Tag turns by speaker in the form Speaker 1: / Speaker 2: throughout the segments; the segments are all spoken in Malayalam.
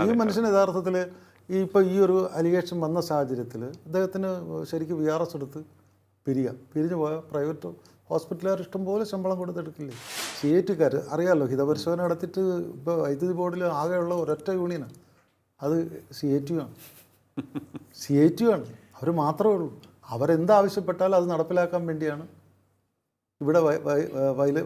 Speaker 1: ഈ മനുഷ്യന് യഥാർത്ഥത്തിൽ ഈ ഇപ്പോൾ ഈ ഒരു അലിഗേഷൻ വന്ന സാഹചര്യത്തിൽ അദ്ദേഹത്തിന് ശരിക്കും വി ആർ എസ് എടുത്ത് പിരിയാം. പിരിഞ്ഞു പോയ പ്രൈവറ്റ് ഹോസ്പിറ്റലുകാർ ഇഷ്ടംപോലെ ശമ്പളം കൊടുത്തെടുക്കില്ലേ? സ്റ്റേറ്റുകാർ അറിയാമല്ലോ ഹിതപരിശോധന നടത്തിയിട്ട് ഇപ്പോൾ വൈദ്യുതി ബോർഡിൽ ആകെയുള്ള ഒരൊറ്റ യൂണിയനാണ് അത് സി എ ടി ആണ് സി എ ടി ആണ് അവർ മാത്രമേ ഉള്ളൂ. അവരെന്താവശ്യപ്പെട്ടാലും അത് നടപ്പിലാക്കാൻ വേണ്ടിയാണ് ഇവിടെ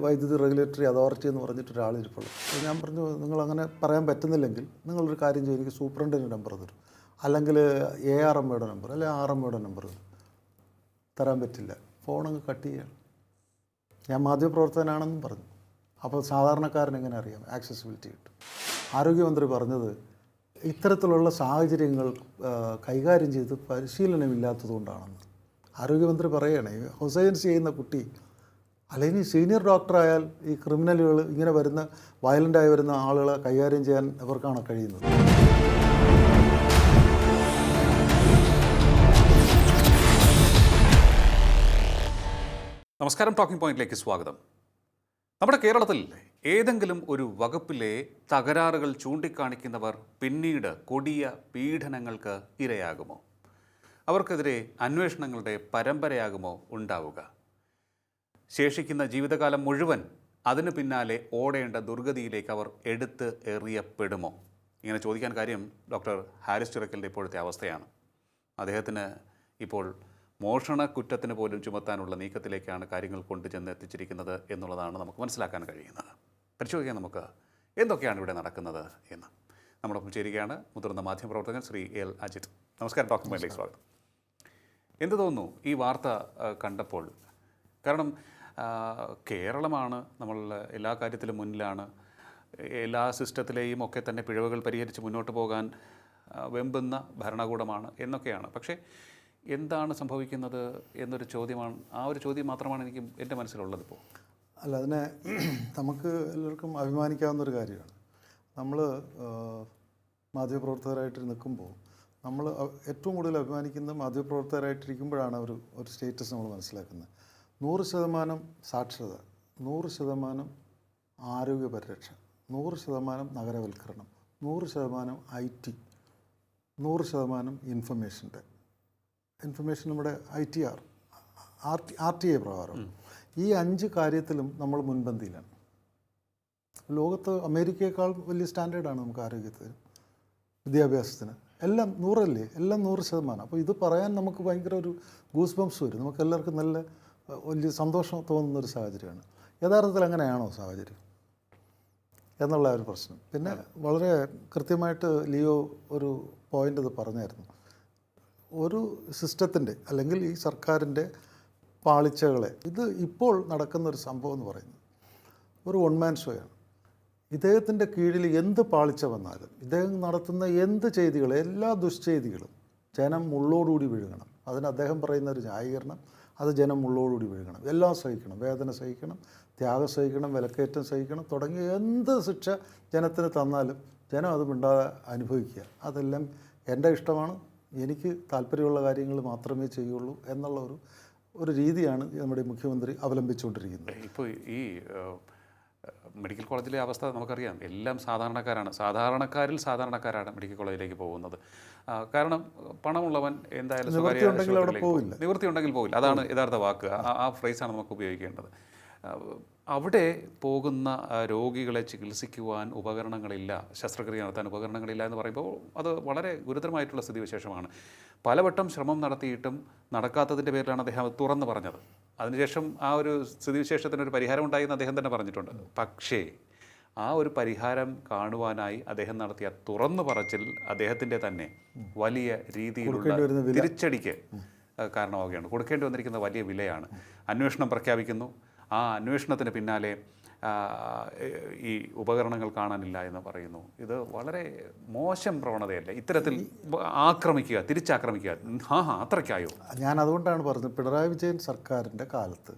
Speaker 1: വൈദ്യുതി റെഗുലേറ്ററി അതോറിറ്റി എന്ന് പറഞ്ഞിട്ട് ഒരാളിരിപ്പുള്ളൂ ഞാൻ പറഞ്ഞു നിങ്ങൾ അങ്ങനെ പറയാൻ പറ്റുന്നില്ലെങ്കിൽ നിങ്ങളൊരു കാര്യം ചെയ്യും എനിക്ക് സൂപ്രണ്ടിന്റെ നമ്പർ തരും. അല്ലെങ്കിൽ എ ആർ എം ഒയുടെ നമ്പർ അല്ലെങ്കിൽ ആർ എം ഒയുടെ നമ്പർ തരാൻ പറ്റില്ല. ഫോൺ അങ്ങ് കട്ട് ചെയ്യണം. ഞാൻ മാധ്യമപ്രവർത്തകനാണെന്നും പറഞ്ഞു. അപ്പോൾ സാധാരണക്കാരൻ എങ്ങനെ അറിയാം? ആക്സസിബിലിറ്റി കിട്ടും. ആരോഗ്യമന്ത്രി പറഞ്ഞത് ഇത്തരത്തിലുള്ള സാഹചര്യങ്ങൾ കൈകാര്യം ചെയ്ത് പരിശീലനമില്ലാത്തതുകൊണ്ടാണെന്ന്. ആരോഗ്യമന്ത്രി പറയണേ ഹുസൈൻസ് ചെയ്യുന്ന കുട്ടി അല്ലെങ്കിൽ സീനിയർ ഡോക്ടറായാൽ ഈ ക്രിമിനലുകൾ ഇങ്ങനെ വരുന്ന വയലന്റായി വരുന്ന ആളുകളെ കൈകാര്യം ചെയ്യാൻ ഇവർക്കാണ് കഴിയുന്നത്?
Speaker 2: നമസ്കാരം ടോക്കിംഗ് പോയിന്റിലേക്ക് സ്വാഗതം. നമ്മുടെ കേരളത്തിൽ ഏതെങ്കിലും ഒരു വകുപ്പിലെ തകരാറുകൾ ചൂണ്ടിക്കാണിക്കുന്നവർ പിന്നീട് കൊടിയ പീഡനങ്ങൾക്ക് ഇരയാകുമോ? അവർക്കെതിരെ അന്വേഷണങ്ങളുടെ പരമ്പരയാകുമോ ഉണ്ടാവുക? ശേഷിക്കുന്ന ജീവിതകാലം മുഴുവൻ അതിന് പിന്നാലെ ഓടേണ്ട ദുർഗതിയിലേക്ക് അവർ എടുത്ത് എറിയപ്പെടുമോ? ഇങ്ങനെ ചോദിക്കാൻ കാര്യം ഡോക്ടർ ഹാരിസ് ചിറക്കലിന്റെ ഇപ്പോഴത്തെ അവസ്ഥയാണ്. അദ്ദേഹത്തിന് ഇപ്പോൾ മോഷണ കുറ്റത്തിന് പോലും ചുമത്താനുള്ള നീക്കത്തിലേക്കാണ് കാര്യങ്ങൾ കൊണ്ടുചെന്ന് എത്തിച്ചിരിക്കുന്നത് എന്നുള്ളതാണ് നമുക്ക് മനസ്സിലാക്കാൻ കഴിയുന്നത്. പരിശോധിക്കാം നമുക്ക് എന്തൊക്കെയാണ് ഇവിടെ നടക്കുന്നത് എന്ന്. നമ്മളൊപ്പം ചേരുകയാണ് മുതിർന്ന മാധ്യമപ്രവർത്തകൻ ശ്രീ എൽ അജിത്. നമസ്കാരം ഡോക്ടർ മേലേക്ക് സ്വാഗതം. എന്ത് തോന്നുന്നു ഈ വാർത്ത കണ്ടപ്പോൾ കാരണം കേരളമാണ് നമ്മൾ എല്ലാ കാര്യത്തിലും മുന്നിലാണ്. എല്ലാ സിസ്റ്റത്തിലെയും ഒക്കെ തന്നെ പിഴവുകൾ പരിഹരിച്ച് മുന്നോട്ട് പോകാൻ വെമ്പുന്ന ഭരണകൂടമാണ് എന്നൊക്കെയാണ്. പക്ഷേ എന്താണ് സംഭവിക്കുന്നത് എന്നൊരു ചോദ്യമാണ് ആ ഒരു ചോദ്യം മാത്രമാണ് എനിക്ക് എന്റെ മനസ്സിലുള്ളത് ഇപ്പോൾ.
Speaker 1: അല്ല അതിനെ നമുക്ക് എല്ലാവർക്കും അഭിമാനിക്കാവുന്ന ഒരു കാര്യമാണ്. നമ്മൾ മാധ്യമപ്രവർത്തകരായിട്ട് നിൽക്കുമ്പോൾ നമ്മൾ ഏറ്റവും കൂടുതൽ അഭിമാനിക്കുന്നത് മാധ്യമപ്രവർത്തകരായിട്ടിരിക്കുമ്പോഴാണ് ഒരു ഒരു സ്റ്റേറ്റസ് നമ്മൾ മനസ്സിലാക്കുന്നത്. നൂറ് ശതമാനം സാക്ഷരത നൂറ് ശതമാനം ആരോഗ്യ പരിരക്ഷ നൂറ് ശതമാനം നഗരവൽക്കരണം നൂറ് ശതമാനം ഐ ടി നൂറ് ശതമാനം ഇൻഫർമേഷന്റെ ഇൻഫർമേഷൻ നമ്മുടെ I T R R T R T A പ്രകാരം. ഈ അഞ്ച് കാര്യത്തിലും നമ്മൾ മുൻപന്തിയിലാണ്. ലോകത്ത് അമേരിക്കയേക്കാൾ വലിയ സ്റ്റാൻഡേർഡാണ് നമുക്ക് ആരോഗ്യത്തിന് വിദ്യാഭ്യാസത്തിന്. എല്ലാം നൂറല്ലേ? എല്ലാം നൂറ് ശതമാനം. അപ്പോൾ ഇത് പറയാൻ നമുക്ക് ഭയങ്കര ഒരു ഗൂസ് ബംസ് വരും. നമുക്ക് എല്ലാവർക്കും നല്ല വലിയ സന്തോഷം തോന്നുന്ന ഒരു സാഹചര്യമാണ്. യഥാർത്ഥത്തിൽ അങ്ങനെയാണോ സാഹചര്യം? എന്നുള്ള ഒരു പ്രശ്നം. പിന്നെ വളരെ കൃത്യമായിട്ട് ലിയോ ഒരു പോയിന്റ് അത് പറഞ്ഞായിരുന്നു. ഒരു സിസ്റ്റത്തിന്റെ അല്ലെങ്കിൽ ഈ സർക്കാരിന്റെ പാളിച്ചകളെ ഇത് ഇപ്പോൾ നടക്കുന്ന ഒരു സംഭവം എന്ന് പറയുന്നത് ഒരു വൺ മാൻ ഷോയാണ് ഇദ്ദേഹത്തിന്റെ കീഴിൽ എന്ത് പാളിച്ച വന്നാലും ഇദ്ദേഹം നടത്തുന്ന എന്ത് ചെയ്തികളും എല്ലാ ദുശ്ചെയ്തികളും ജനം മുള്ളോടുകൂടി വിഴുങ്ങണം. അതിന് അദ്ദേഹം പറയുന്ന ഒരു ന്യായീകരണം അത് ജനം ഉള്ളോടുകൂടി വീഴണം. എല്ലാം സഹിക്കണം. വേദന സഹിക്കണം. ത്യാഗം സഹിക്കണം. വിലക്കയറ്റം സഹിക്കണം. തുടങ്ങിയ എന്ത് ശിക്ഷ ജനത്തിന് തന്നാലും ജനം അത് മിണ്ടാതെ അനുഭവിക്കുക. അതെല്ലാം എന്റെ ഇഷ്ടമാണ്. എനിക്ക് താല്പര്യമുള്ള കാര്യങ്ങൾ മാത്രമേ ചെയ്യുള്ളൂ എന്നുള്ള ഒരു ഒരു രീതിയാണ് നമ്മുടെ മുഖ്യമന്ത്രി അവലംബിച്ചുകൊണ്ടിരിക്കുന്നത്.
Speaker 2: ഇപ്പോൾ ഈ മെഡിക്കൽ കോളേജിലെ അവസ്ഥ നമുക്കറിയാം. എല്ലാം സാധാരണക്കാരാണ്. സാധാരണക്കാരിൽ സാധാരണക്കാരാണ് മെഡിക്കൽ കോളേജിലേക്ക് പോകുന്നത്. കാരണം പണമുള്ളവൻ എന്തായാലും. നിവൃത്തി ഉണ്ടെങ്കിൽ പോകില്ല അതാണ് യഥാർത്ഥ വാക്ക്. ആ- ഫ്രേസാണ് നമുക്ക് ഉപയോഗിക്കേണ്ടത്. അവിടെ പോകുന്ന രോഗികളെ ചികിത്സിക്കുവാൻ ഉപകരണങ്ങളില്ല. ശസ്ത്രക്രിയ നടത്താൻ ഉപകരണങ്ങളില്ല എന്ന് പറയുമ്പോൾ അത് വളരെ ഗുരുതരമായിട്ടുള്ള സ്ഥിതിവിശേഷമാണ്. പലവട്ടം ശ്രമം നടത്തിയിട്ടും നടക്കാത്തതിന്റെ പേരിലാണ് അദ്ദേഹം തുറന്ന് പറഞ്ഞത്. അതിനുശേഷം ആ ഒരു സ്ഥിതിവിശേഷത്തിന് ഒരു പരിഹാരം ഉണ്ടായി എന്ന് അദ്ദേഹം തന്നെ പറഞ്ഞിട്ടുണ്ട്. പക്ഷേ ആ ഒരു പരിഹാരം കാണുവാനായി അദ്ദേഹം നടത്തിയ തുറന്നു പറച്ചിൽ അദ്ദേഹത്തിന്റെ തന്നെ വലിയ രീതിയിലുള്ള തിരിച്ചടിക്ക് കാരണമാവുകയാണ്. കൊടുക്കേണ്ടി വന്നിരിക്കുന്ന വലിയ വിലയാണ്. അന്വേഷണം പ്രഖ്യാപിക്കുന്നു. ആ അന്വേഷണത്തിന് പിന്നാലെ ഈ ഉപകരണങ്ങൾ കാണാനില്ല എന്ന് പറയുന്നു. ഇത് വളരെ മോശം പ്രവണതയല്ലേ. ഇത്തരത്തിൽ ആക്രമിക്കുക തിരിച്ചാക്രമിക്കുക. ആ ഹാ അത്രയ്ക്കായോ?
Speaker 1: ഞാൻ അതുകൊണ്ടാണ് പറഞ്ഞത് പിണറായി വിജയൻ സർക്കാരിന്റെ കാലത്ത്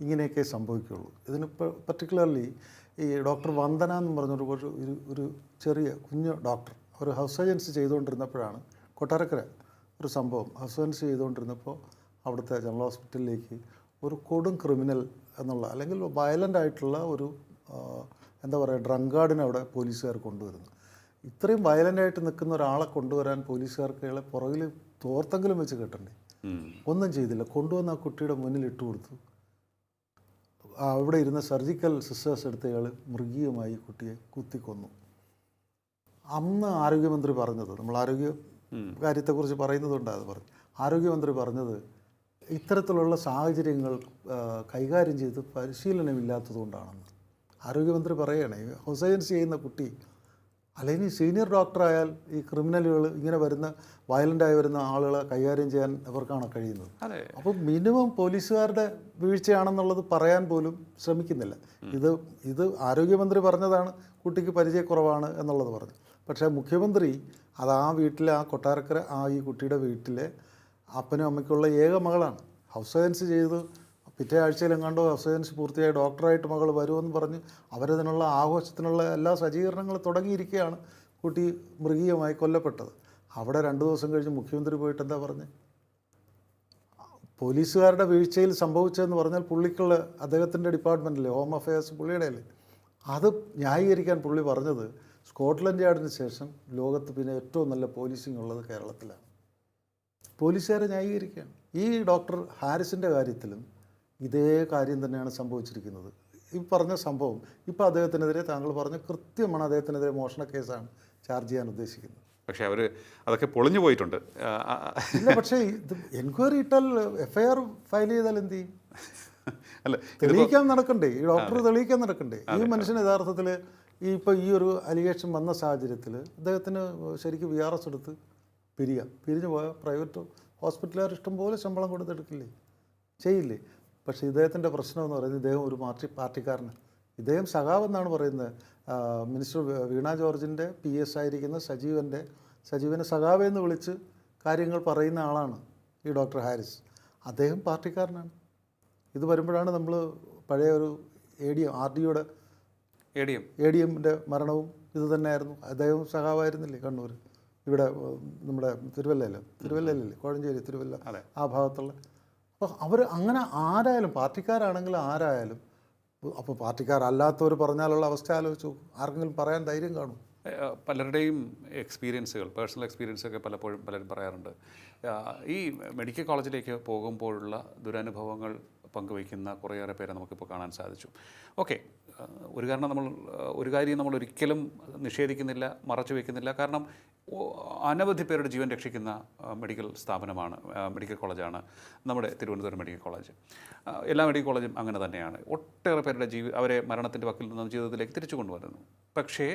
Speaker 1: ഇങ്ങനെയൊക്കെ സംഭവിക്കുകയുള്ളൂ. ഇതിന് പർട്ടിക്കുലർലി ഈ ഡോക്ടർ വന്ദന എന്ന് പറഞ്ഞൊരു ഒരു ഒരു ഒരു ചെറിയ കുഞ്ഞു ഡോക്ടർ ഒരു ഹൗസ് ഏജൻസി ചെയ്തുകൊണ്ടിരുന്നപ്പോഴാണ് കൊട്ടാരക്കര ഒരു സംഭവം. ഹൗസ് ഏജൻസി ചെയ്തുകൊണ്ടിരുന്നപ്പോൾ അവിടുത്തെ ജനറൽ ഹോസ്പിറ്റലിലേക്ക് ഒരു കൊടും ക്രിമിനൽ എന്നുള്ള അല്ലെങ്കിൽ വയലന്റ് ആയിട്ടുള്ള ഒരു എന്താ പറയുക ഡ്രങ്കാർഡിനെ അവിടെ പോലീസുകാർ കൊണ്ടുവരുന്നു. ഇത്രയും വയലന്റായിട്ട് നിൽക്കുന്ന ഒരാളെ കൊണ്ടുവരാൻ പോലീസുകാർക്ക് ഇയാളെ പുറകിൽ തോർത്തെങ്കിലും വെച്ച് കെട്ടണ്ടേ? ഒന്നും ചെയ്തില്ല. കൊണ്ടുവന്ന ആ കുട്ടിയുടെ മുന്നിൽ ഇട്ട് കൊടുത്തു. അവിടെ ഇരുന്ന സർജിക്കൽ സിസ്റ്റേഴ്സ് എടുത്ത് ഇയാൾ മൃഗീയമായി കുട്ടിയെ കുത്തിക്കൊന്നു. അന്ന് ആരോഗ്യമന്ത്രി പറഞ്ഞത് നമ്മൾ ആരോഗ്യ കാര്യത്തെക്കുറിച്ച് പറയുന്നതുകൊണ്ടാണ് അത് പറഞ്ഞു ആരോഗ്യമന്ത്രി പറഞ്ഞത് ഇത്തരത്തിലുള്ള സാഹചര്യങ്ങൾ കൈകാര്യം ചെയ്ത് പരിശീലനമില്ലാത്തതുകൊണ്ടാണെന്ന്. ആരോഗ്യമന്ത്രി പറയുകയാണ് ഹൊസൈൻസ് ചെയ്യുന്ന കുട്ടി അല്ലെങ്കിൽ സീനിയർ ഡോക്ടറായാൽ ഈ ക്രിമിനലുകൾ ഇങ്ങനെ വരുന്ന വയലന്റായി വരുന്ന ആളുകളെ കൈകാര്യം ചെയ്യാൻ ഇവർക്കാണ് കഴിയുന്നത്. അപ്പോൾ മിനിമം പോലീസുകാരുടെ വീഴ്ചയാണെന്നുള്ളത് പറയാൻ പോലും ശ്രമിക്കുന്നില്ല. ഇത് ഇത് ആരോഗ്യമന്ത്രി പറഞ്ഞതാണ് കുട്ടിക്ക് പരിചയക്കുറവാണ് എന്നുള്ളത് പറഞ്ഞു. പക്ഷേ മുഖ്യമന്ത്രി അത് ആ വീട്ടിലെ ആ കൊട്ടാരക്കര ആ ഈ കുട്ടിയുടെ വീട്ടിലെ അപ്പനും അമ്മയ്ക്കുള്ള ഏക മകളാണ്. ഹൗസ് ഏജൻസി ചെയ്ത് പിറ്റേ ആഴ്ചയിലെങ്ങാണ്ടോ ഹൗസ് ഏജൻസി പൂർത്തിയായി ഡോക്ടറായിട്ട് മകൾ വരുമെന്ന് പറഞ്ഞ് അവരതിനുള്ള ആഘോഷത്തിനുള്ള എല്ലാ സജ്ജീകരണങ്ങളും തുടങ്ങിയിരിക്കുകയാണ് കുട്ടി മൃഗീയമായി കൊല്ലപ്പെട്ടത്. അവിടെ രണ്ട് ദിവസം കഴിഞ്ഞ് മുഖ്യമന്ത്രി പോയിട്ട് എന്താ പറഞ്ഞ്? പോലീസുകാരുടെ വീഴ്ചയിൽ സംഭവിച്ചതെന്ന് പറഞ്ഞാൽ പുള്ളിക്കുള്ള അദ്ദേഹത്തിന്റെ ഡിപ്പാർട്ട്മെന്റിലെ ഹോം അഫയേഴ്സ് പുള്ളിയുടെ അല്ലേ? അത് ന്യായീകരിക്കാൻ പുള്ളി പറഞ്ഞത് സ്കോട്ട്ലൻഡ് യാർഡിന് ശേഷം ലോകത്ത് പിന്നെ ഏറ്റവും നല്ല പോലീസിംഗ് ഉള്ളത് കേരളത്തിലാണ്. പോലീസുകാരെ ന്യായീകരിക്കുകയാണ്. ഈ ഡോക്ടർ ഹാരിസിന്റെ കാര്യത്തിലും ഇതേ കാര്യം തന്നെയാണ് സംഭവിച്ചിരിക്കുന്നത്. ഈ പറഞ്ഞ സംഭവം ഇപ്പോൾ അദ്ദേഹത്തിനെതിരെ താങ്കൾ പറഞ്ഞ കൃത്യമാണ് അദ്ദേഹത്തിനെതിരെ മോഷണ കേസാണ് ചാർജ് ചെയ്യാൻ ഉദ്ദേശിക്കുന്നത്.
Speaker 2: പക്ഷേ അവർ അതൊക്കെ പൊളിഞ്ഞു പോയിട്ടുണ്ട്.
Speaker 1: ഇല്ല പക്ഷേ ഇത് എൻക്വയറി ഇട്ടാൽ എഫ്ഐആർ ഐ ആർ ഫയൽ ചെയ്താൽ എന്ത് ചെയ്യും?
Speaker 2: അല്ല
Speaker 1: തെളിയിക്കാൻ നടക്കണ്ടേ? ഈ ഡോക്ടർ തെളിയിക്കാൻ നടക്കണ്ടേ? ഈ മനുഷ്യൻ യഥാർത്ഥത്തിൽ ഈ ഇപ്പോൾ ഈ ഒരു അലിഗേഷൻ വന്ന സാഹചര്യത്തിൽ അദ്ദേഹത്തിന് ശരിക്കും വി ആർ എസ് എടുത്ത് പിരിയാം പിരിഞ്ഞു പോയാൽ പ്രൈവറ്റ് ഹോസ്പിറ്റലുകാർ ഇഷ്ടംപോലെ ശമ്പളം കൊടുത്തെടുക്കില്ലേ? ചെയ്യില്ലേ? പക്ഷേ ഇദ്ദേഹത്തിന്റെ പ്രശ്നം എന്ന് പറയുന്നത് ഇദ്ദേഹം ഒരു പാർട്ടി പാർട്ടിക്കാരന് ഇദ്ദേഹം സഖാവെന്നാണ് പറയുന്നത്. മിനിസ്റ്റർ വീണ ജോർജിന്റെ പി എസ് ആയിരിക്കുന്ന സജീവന്റെ സജീവനെ സഖാവ് എന്ന് വിളിച്ച് കാര്യങ്ങൾ പറയുന്ന ആളാണ് ഈ ഡോക്ടർ ഹാരിസ്. അദ്ദേഹം പാർട്ടിക്കാരനാണ്. ഇത് വരുമ്പോഴാണ് നമ്മൾ പഴയ ഒരു എ ഡി എം ആർ ഡിയുടെ
Speaker 2: A D M
Speaker 1: A D എമ്മിന്റെ മരണവും ഇത് തന്നെയായിരുന്നു. അദ്ദേഹം സഖാവായിരുന്നില്ലേ കണ്ണൂർ ഇവിടെ നമ്മുടെ തിരുവല്ലയിൽ തിരുവല്ലയിലല്ലേ കോഴഞ്ചേരി തിരുവല്ല
Speaker 2: അതെ.
Speaker 1: ആ ഭാഗത്തുള്ള. അപ്പോൾ അവർ അങ്ങനെ ആരായാലും പാർട്ടിക്കാരാണെങ്കിലും ആരായാലും അപ്പോൾ പാർട്ടിക്കാരല്ലാത്തവർ പറഞ്ഞാലുള്ള അവസ്ഥ ആലോചിച്ചു ആർക്കെങ്കിലും പറയാൻ ധൈര്യം കാണും
Speaker 2: പലരുടെയും എക്സ്പീരിയൻസുകൾ പേഴ്സണൽ എക്സ്പീരിയൻസ് ഒക്കെ പലപ്പോഴും പലരും പറയാറുണ്ട്. ഈ മെഡിക്കൽ കോളേജിലേക്ക് പോകുമ്പോഴുള്ള ദുരനുഭവങ്ങൾ പങ്കുവയ്ക്കുന്ന കുറേയേറെ പേരെ നമുക്കിപ്പോൾ കാണാൻ സാധിച്ചു. ഓക്കെ. ഒരു കാരണം നമ്മൾ ഒരു കാര്യം നമ്മൾ ഒരിക്കലും നിഷേധിക്കുന്നില്ല മറച്ചു വയ്ക്കുന്നില്ല കാരണം അനവധി പേരുടെ ജീവൻ രക്ഷിക്കുന്ന മെഡിക്കൽ സ്ഥാപനമാണ് മെഡിക്കൽ കോളേജാണ് നമ്മുടെ തിരുവനന്തപുരം മെഡിക്കൽ കോളേജ്. എല്ലാ മെഡിക്കൽ കോളേജും അങ്ങനെ തന്നെയാണ്. ഒട്ടേറെ പേരുടെ ജീവി അവരെ മരണത്തിന്റെ വക്കിൽ നിന്ന് ജീവിതത്തിലേക്ക് തിരിച്ചു കൊണ്ടുവരുന്നു. പക്ഷേ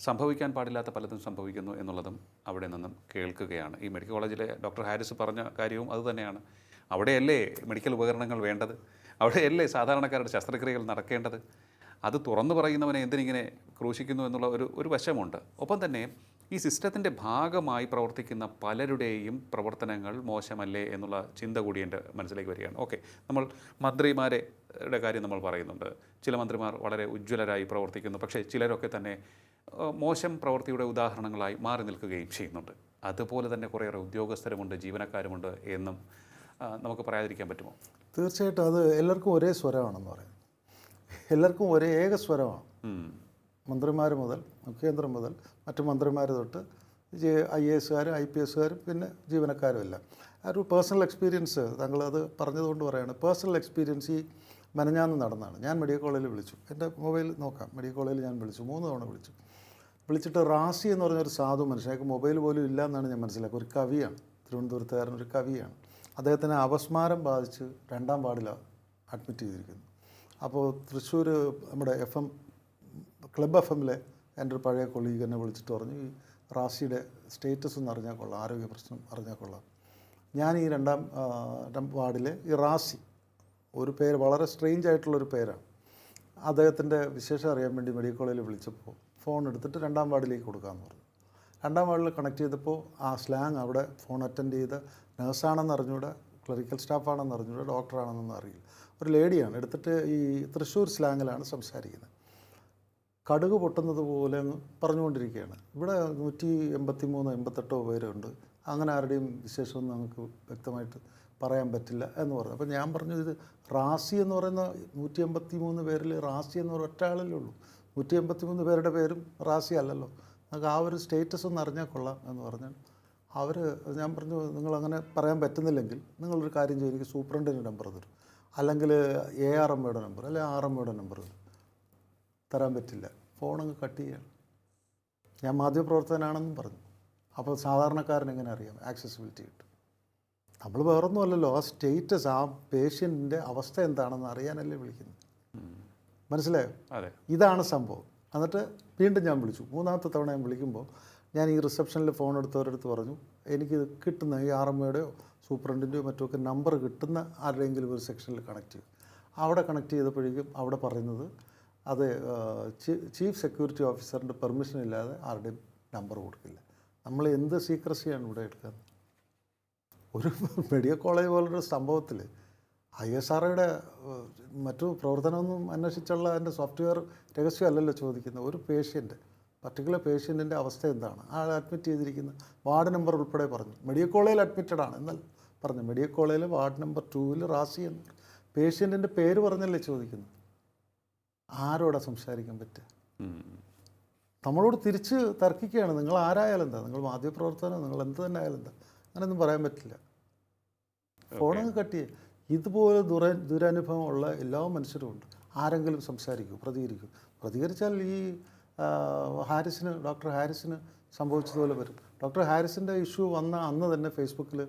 Speaker 2: സംഭവിക്കാൻ പാടില്ലാത്ത പലതും സംഭവിക്കുന്നു എന്നുള്ളതും അവിടെ നിന്നും കേൾക്കുകയാണ്. ഈ മെഡിക്കൽ കോളേജിലെ ഡോക്ടർ ഹാരിസ് പറഞ്ഞ കാര്യവും അതുതന്നെയാണ് അവിടെയല്ലേ മെഡിക്കൽ ഉപകരണങ്ങൾ വേണ്ടത്? അവിടെയല്ലേ സാധാരണക്കാരുടെ ശസ്ത്രക്രിയകൾ നടക്കേണ്ടത്? അത് തുറന്നു പറയുന്നവനെ എന്തിനിങ്ങനെ ക്രൂശിക്കുന്നു എന്നുള്ള ഒരു ഒരു വശമുണ്ട്. ഒപ്പം തന്നെ ഈ സിസ്റ്റത്തിന്റെ ഭാഗമായി പ്രവർത്തിക്കുന്ന പലരുടെയും പ്രവർത്തനങ്ങൾ മോശമല്ലേ എന്നുള്ള ചിന്ത കൂടി എന്റെ മനസ്സിലേക്ക് വരികയാണ്. ഓക്കെ നമ്മൾ മന്ത്രിമാരെ കാര്യം നമ്മൾ പറയുന്നുണ്ട്. ചില മന്ത്രിമാർ വളരെ ഉജ്ജ്വലരായി പ്രവർത്തിക്കുന്നു. പക്ഷേ ചിലരൊക്കെ തന്നെ മോശം പ്രവൃത്തിയുടെ ഉദാഹരണങ്ങളായി മാറി നിൽക്കുകയും ചെയ്യുന്നുണ്ട്. അതുപോലെ തന്നെ കുറേയേറെ ഉദ്യോഗസ്ഥരുമുണ്ട് ജീവനക്കാരുമുണ്ട് എന്നും നമുക്ക് പറയാതിരിക്കാൻ പറ്റുമോ?
Speaker 1: തീർച്ചയായിട്ടും അത് എല്ലാവർക്കും ഒരേ സ്വരമാണെന്ന് പറയും. എല്ലാവർക്കും ഒരേ ഏക സ്വരമാണ്. മന്ത്രിമാർ മുതൽ മുഖ്യമന്ത്രി മുതൽ മറ്റു മന്ത്രിമാർ തൊട്ട് ഐ എ എസുകാരും ഐ പി എസുകാരും പിന്നെ ജീവനക്കാരും എല്ലാം ആ ഒരു പേഴ്സണൽ എക്സ്പീരിയൻസ് താങ്കൾ അത് പറഞ്ഞതുകൊണ്ട് പറയുകയാണ് പേഴ്സണൽ എക്സ്പീരിയൻസ് ഈ മനഞ്ഞാന്ന് നടന്നതാണ് ഞാൻ മെഡിക്കൽ കോളേജിൽ വിളിച്ചു. എന്റെ മൊബൈൽ നോക്കാം. മെഡിക്കൽ കോളേജിൽ ഞാൻ വിളിച്ചു. മൂന്ന് തവണ വിളിച്ചു. വിളിച്ചിട്ട് റാസി എന്ന് പറഞ്ഞൊരു സാധു മനുഷ്യൻ അയാൾക്ക് മൊബൈൽ പോലും ഇല്ല എന്നാണ് ഞാൻ മനസ്സിലാക്കുക ഒരു കവിയാണ്. തിരുവനന്തപുരത്തുകാരൻ ഒരു കവിയാണ്. അദ്ദേഹത്തിന് അപസ്മാരം ബാധിച്ച് രണ്ടാം വാർഡിലാണ് അഡ്മിറ്റ് ചെയ്തിരിക്കുന്നത്. അപ്പോൾ തൃശ്ശൂർ നമ്മുടെ എഫ് എം ക്ലബ് എഫ് എമ്മിലെ എന്റെ ഒരു പഴയ കൊളീഗ് എന്നെ വിളിച്ചിട്ട് പറഞ്ഞു ഈ റാസിയുടെ സ്റ്റേറ്റസ് ഒന്ന് അറിഞ്ഞാൽ കൊള്ളാം ആരോഗ്യ പ്രശ്നം അറിഞ്ഞാൽ കൊള്ളാം. ഞാൻ ഈ രണ്ടാം വാർഡിലെ ഈ റാസി ഒരു പേര് വളരെ സ്ട്രേഞ്ച് ആയിട്ടുള്ളൊരു പേരാണ്. അദ്ദേഹത്തിന്റെ വിശേഷം അറിയാൻ വേണ്ടി മെഡിക്കൽ കോളേജിൽ വിളിച്ചപ്പോൾ ഫോൺ എടുത്തിട്ട് രണ്ടാം വാർഡിലേക്ക് കൊടുക്കാമെന്ന് പറഞ്ഞു. രണ്ടാം വാർഡിൽ കണക്ട് ചെയ്തപ്പോൾ ആ സ്ലാങ് അവിടെ ഫോൺ അറ്റൻഡ് ചെയ്ത നേഴ്സാണെന്ന് അറിഞ്ഞൂടെ ക്ലറിക്കൽ സ്റ്റാഫാണെന്ന് അറിഞ്ഞൂടെ ഡോക്ടറാണെന്നൊന്നും അറിയില്ല. ഒരു ലേഡിയാണ്. എടുത്തിട്ട് ഈ തൃശ്ശൂർ സ്ലാങ്ങിലാണ് സംസാരിക്കുന്നത്. കടുക് പൊട്ടുന്നത് പോലെ പറഞ്ഞുകൊണ്ടിരിക്കുകയാണ്. ഇവിടെ നൂറ്റി എൺപത്തി മൂന്ന് എൺപത്തെട്ടോ പേരുണ്ട്. അങ്ങനെ ആരുടെയും വിശേഷമൊന്നും നമുക്ക് വ്യക്തമായിട്ട് പറയാൻ പറ്റില്ല എന്ന് പറഞ്ഞു. അപ്പോൾ ഞാൻ പറഞ്ഞു ഇത് റാസി എന്ന് പറയുന്ന നൂറ്റി എൺപത്തി മൂന്ന് പേരിൽ റാസി എന്ന് പറയുന്ന ഒറ്റ ആളല്ലേ ഉള്ളൂ. നൂറ്റി എൺപത്തി മൂന്ന് പേരുടെ പേരും റാസി അല്ലല്ലോ. നമുക്ക് ആ ഒരു സ്റ്റേറ്റസ് ഒന്ന് അറിഞ്ഞാൽ കൊള്ളാം എന്ന് പറഞ്ഞാൽ അവർ ഞാൻ പറഞ്ഞു നിങ്ങളങ്ങനെ പറയാൻ പറ്റുന്നില്ലെങ്കിൽ നിങ്ങളൊരു കാര്യം ചെയ്യും എനിക്ക് സൂപ്രണ്ടിന്റെ നമ്പർ തരും. അല്ലെങ്കിൽ എ ആർ എം ഒയുടെ നമ്പർ അല്ലെങ്കിൽ ആർ എം ഒയുടെ നമ്പർ തരാൻ പറ്റില്ല. ഫോണങ്ങ് കട്ട് ചെയ്യണം. ഞാൻ മാധ്യമപ്രവർത്തകനാണെന്നും പറഞ്ഞു. അപ്പോൾ സാധാരണക്കാരൻ എങ്ങനെ അറിയാം? ആക്സസിബിലിറ്റി കിട്ടും. നമ്മൾ വേറൊന്നുമല്ലല്ലോ. ആ സ്റ്റേറ്റസ് ആ പേഷ്യന്റിന്റെ അവസ്ഥ എന്താണെന്ന് അറിയാനല്ലേ വിളിക്കുന്നത്. മനസ്സിലായോ?
Speaker 2: അതെ.
Speaker 1: ഇതാണ് സംഭവം. എന്നിട്ട് വീണ്ടും ഞാൻ വിളിച്ചു. മൂന്നാമത്തെ തവണ ഞാൻ വിളിക്കുമ്പോൾ ഞാൻ ഈ റിസപ്ഷനിൽ ഫോൺ എടുത്തവരടുത്ത് പറഞ്ഞു എനിക്ക് കിട്ടുന്ന ഈ ആർ എം ഒയുടെയോ സൂപ്രണ്ടിന്റെയോ മറ്റുമൊക്കെ നമ്പർ കിട്ടുന്ന ആരുടെയെങ്കിലും ഒരു സെക്ഷനിൽ കണക്ട് ചെയ്യും. അവിടെ കണക്ട് ചെയ്തപ്പോഴേക്കും അവിടെ പറയുന്നത് അത് ചീഫ് സെക്യൂരിറ്റി ഓഫീസറിന്റെ പെർമിഷൻ ഇല്ലാതെ ആരുടെയും നമ്പർ കൊടുക്കില്ല. നമ്മൾ എന്ത് സീക്രസിയാണ് ഇവിടെ എടുക്കുന്നത് ഒരു മെഡിക്കൽ കോളേജ് പോലൊരു സംഭവത്തിൽ ഐ എസ് ആർഒയുടെ മറ്റു പ്രവർത്തനമൊന്നും അന്വേഷിച്ചുള്ള അതിന്റെ സോഫ്റ്റ്വെയർ രഹസ്യമല്ലല്ലോ ചോദിക്കുന്നത്. ഒരു പേഷ്യന്റ് പർട്ടിക്കുലർ പേഷ്യന്റിന്റെ അവസ്ഥ എന്താണ്? ആൾ അഡ്മിറ്റ് ചെയ്തിരിക്കുന്ന വാർഡ് നമ്പർ ഉൾപ്പെടെ പറഞ്ഞു. മെഡിക്കൽ കോളേജിൽ അഡ്മിറ്റഡ് ആണ് എന്നാൽ പറഞ്ഞു. മെഡിക്കൽ കോളേജിൽ വാർഡ് നമ്പർ ടൂവിൽ റാസി എന്ന്. പേഷ്യന്റിന്റെ പേര് പറഞ്ഞല്ലേ ചോദിക്കുന്നു. ആരോടാ സംസാരിക്കാൻ പറ്റുക. നമ്മളോട് തിരിച്ച് തർക്കിക്കുകയാണ്. നിങ്ങൾ ആരായാലും എന്താ? നിങ്ങൾ മാധ്യമപ്രവർത്തനം നിങ്ങൾ എന്ത് തന്നെ ആയാലും എന്താ? അങ്ങനെയൊന്നും പറയാൻ പറ്റില്ല. ഫോണങ്ങ് കട്ട് ചെയ്യുക ഇതുപോലെ ദുര ദുരനുഭവമുള്ള എല്ലാ മനുഷ്യരും ഉണ്ട്. ആരെങ്കിലും സംസാരിക്കൂ പ്രതികരിക്കൂ. പ്രതികരിച്ചാൽ ഈ ഹാരിസിന് ഡോക്ടർ ഹാരിസിന് സംഭവിച്ചതുപോലെ വരും. ഡോക്ടർ ഹാരിസിന്റെ ഇഷ്യൂ വന്ന അന്ന് തന്നെ ഫേസ്ബുക്കിൽ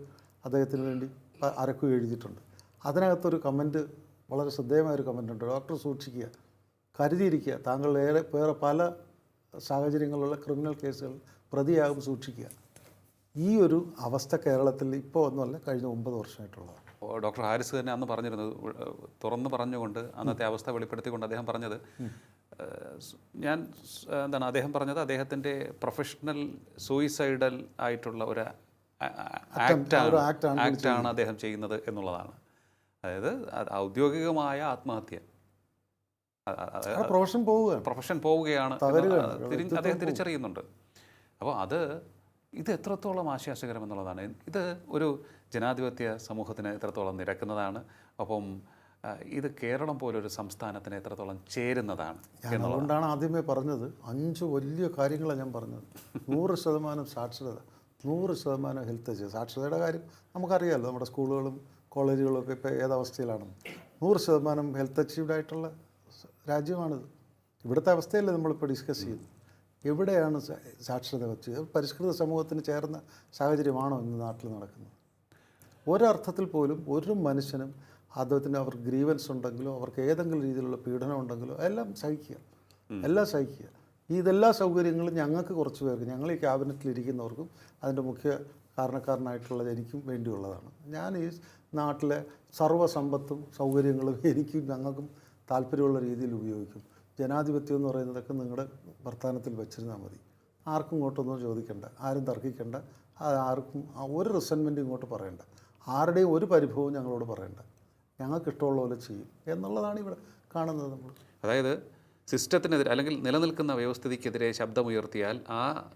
Speaker 1: അദ്ദേഹത്തിന് വേണ്ടി അരക്കു എഴുതിയിട്ടുണ്ട്. അതിനകത്തൊരു കമന്റ് വളരെ ശ്രദ്ധേയമായ ഒരു കമന്റ് ഉണ്ട് ഡോക്ടർ സൂക്ഷിക്കുക കരുതിയിരിക്കുക താങ്കൾ ഏറെ വേറെ പല സാഹചര്യങ്ങളുള്ള ക്രിമിനൽ കേസുകൾ പ്രതിയാകും സൂക്ഷിക്കുക. ഈ ഒരു അവസ്ഥ കേരളത്തിൽ ഇപ്പോൾ ഒന്നുമല്ല കഴിഞ്ഞ ഒമ്പത് വർഷമായിട്ടുള്ളതാണ്
Speaker 2: ഡോക്ടർ ഹാരിസ് തന്നെ അന്ന് പറഞ്ഞിരുന്നത് തുറന്ന് പറഞ്ഞുകൊണ്ട് അന്നത്തെ അവസ്ഥ വെളിപ്പെടുത്തിക്കൊണ്ട് അദ്ദേഹം പറഞ്ഞത് ഞാൻ എന്താണ് അദ്ദേഹം പറഞ്ഞത്? അദ്ദേഹത്തിന്റെ പ്രൊഫഷണൽ സൂയിസൈഡൽ ആയിട്ടുള്ള ഒരു ആക്റ്റാണ്
Speaker 1: ആക്ടാണ്
Speaker 2: ആക്റ്റാണ് അദ്ദേഹം ചെയ്യുന്നത് എന്നുള്ളതാണ്. അതായത് അത് ഔദ്യോഗികമായ ആത്മഹത്യ.
Speaker 1: പ്രൊഫഷൻ പോവുകയാണ്.
Speaker 2: പ്രൊഫഷൻ പോവുകയാണ് അദ്ദേഹം തിരിച്ചറിയുന്നുണ്ട്. അപ്പോൾ അത് ഇത് എത്രത്തോളം ആശ്വാസകരം എന്നുള്ളതാണ് ഇത് ഒരു ജനാധിപത്യ സമൂഹത്തിന് എത്രത്തോളം നിരക്കുന്നതാണ്. അപ്പം ഇത് കേരളം പോലൊരു സംസ്ഥാനത്തിന് എത്രത്തോളം ചേരുന്നതാണ്
Speaker 1: അതുകൊണ്ടാണ് ആദ്യമേ പറഞ്ഞത് അഞ്ച് വലിയ കാര്യങ്ങളാണ് ഞാൻ പറഞ്ഞത്. നൂറ് ശതമാനം സാക്ഷരത നൂറ് ശതമാനം ഹെൽത്ത് എച്ച് സാക്ഷരതയുടെ കാര്യം നമുക്കറിയാമല്ലോ നമ്മുടെ സ്കൂളുകളും കോളേജുകളും ഒക്കെ ഇപ്പോൾ ഏതവസ്ഥയിലാണ്. നൂറ് ശതമാനം ഹെൽത്ത് അച്ചീവ്ഡ് ആയിട്ടുള്ള രാജ്യമാണിത്. ഇവിടുത്തെ അവസ്ഥയല്ലേ നമ്മളിപ്പോൾ ഡിസ്കസ് ചെയ്യുന്നത്. എവിടെയാണ് സാക്ഷരത വെച്ച് പരിഷ്കൃത സമൂഹത്തിന് ചേർന്ന സാഹചര്യമാണോ ഇന്ന് നാട്ടിൽ നടക്കുന്നത്? ഒരർത്ഥത്തിൽ പോലും ഒരു മനുഷ്യനും അദ്ദേഹത്തിന് അവർക്ക് ഗ്രീവൻസ് ഉണ്ടെങ്കിലോ അവർക്ക് ഏതെങ്കിലും രീതിയിലുള്ള പീഡനം ഉണ്ടെങ്കിലോ എല്ലാം സഹിക്കുക. എല്ലാം സഹിക്കുക. ഈ ഇതെല്ലാ സൗകര്യങ്ങളും ഞങ്ങൾക്ക് കുറച്ച് പേർക്ക് ഞങ്ങൾ ഈ ക്യാബിനറ്റിൽ ഇരിക്കുന്നവർക്കും അതിന്റെ മുഖ്യ കാരണക്കാരനായിട്ടുള്ളത് എനിക്കും വേണ്ടിയുള്ളതാണ്. ഞാൻ ഈ നാട്ടിലെ സർവസമ്പത്തും സൗകര്യങ്ങളും എനിക്കും ഞങ്ങൾക്കും താല്പര്യമുള്ള രീതിയിൽ ഉപയോഗിക്കും. ജനാധിപത്യം എന്ന് പറയുന്നതൊക്കെ നിങ്ങളുടെ വർത്തമാനത്തിൽ വെച്ചിരുന്നാൽ മതി. ആർക്കും ഇങ്ങോട്ടൊന്നും ചോദിക്കേണ്ട ആരും തർക്കിക്കേണ്ട ആ- ആർക്കും ഒരു റിസൻമെന്റ് ഇങ്ങോട്ട് പറയണ്ട. ആരുടെയും ഒരു പരിഭവവും ഞങ്ങളോട് പറയണ്ട. ഞങ്ങൾക്ക് ഇഷ്ടമുള്ള പോലെ ചെയ്യും എന്നുള്ളതാണ് ഇവിടെ കാണുന്നത് നമ്മൾ.
Speaker 2: അതായത് സിസ്റ്റത്തിനെതിരെ അല്ലെങ്കിൽ നിലനിൽക്കുന്ന വ്യവസ്ഥിതിക്കെതിരെ ശബ്ദമുയർത്തിയാൽ ആ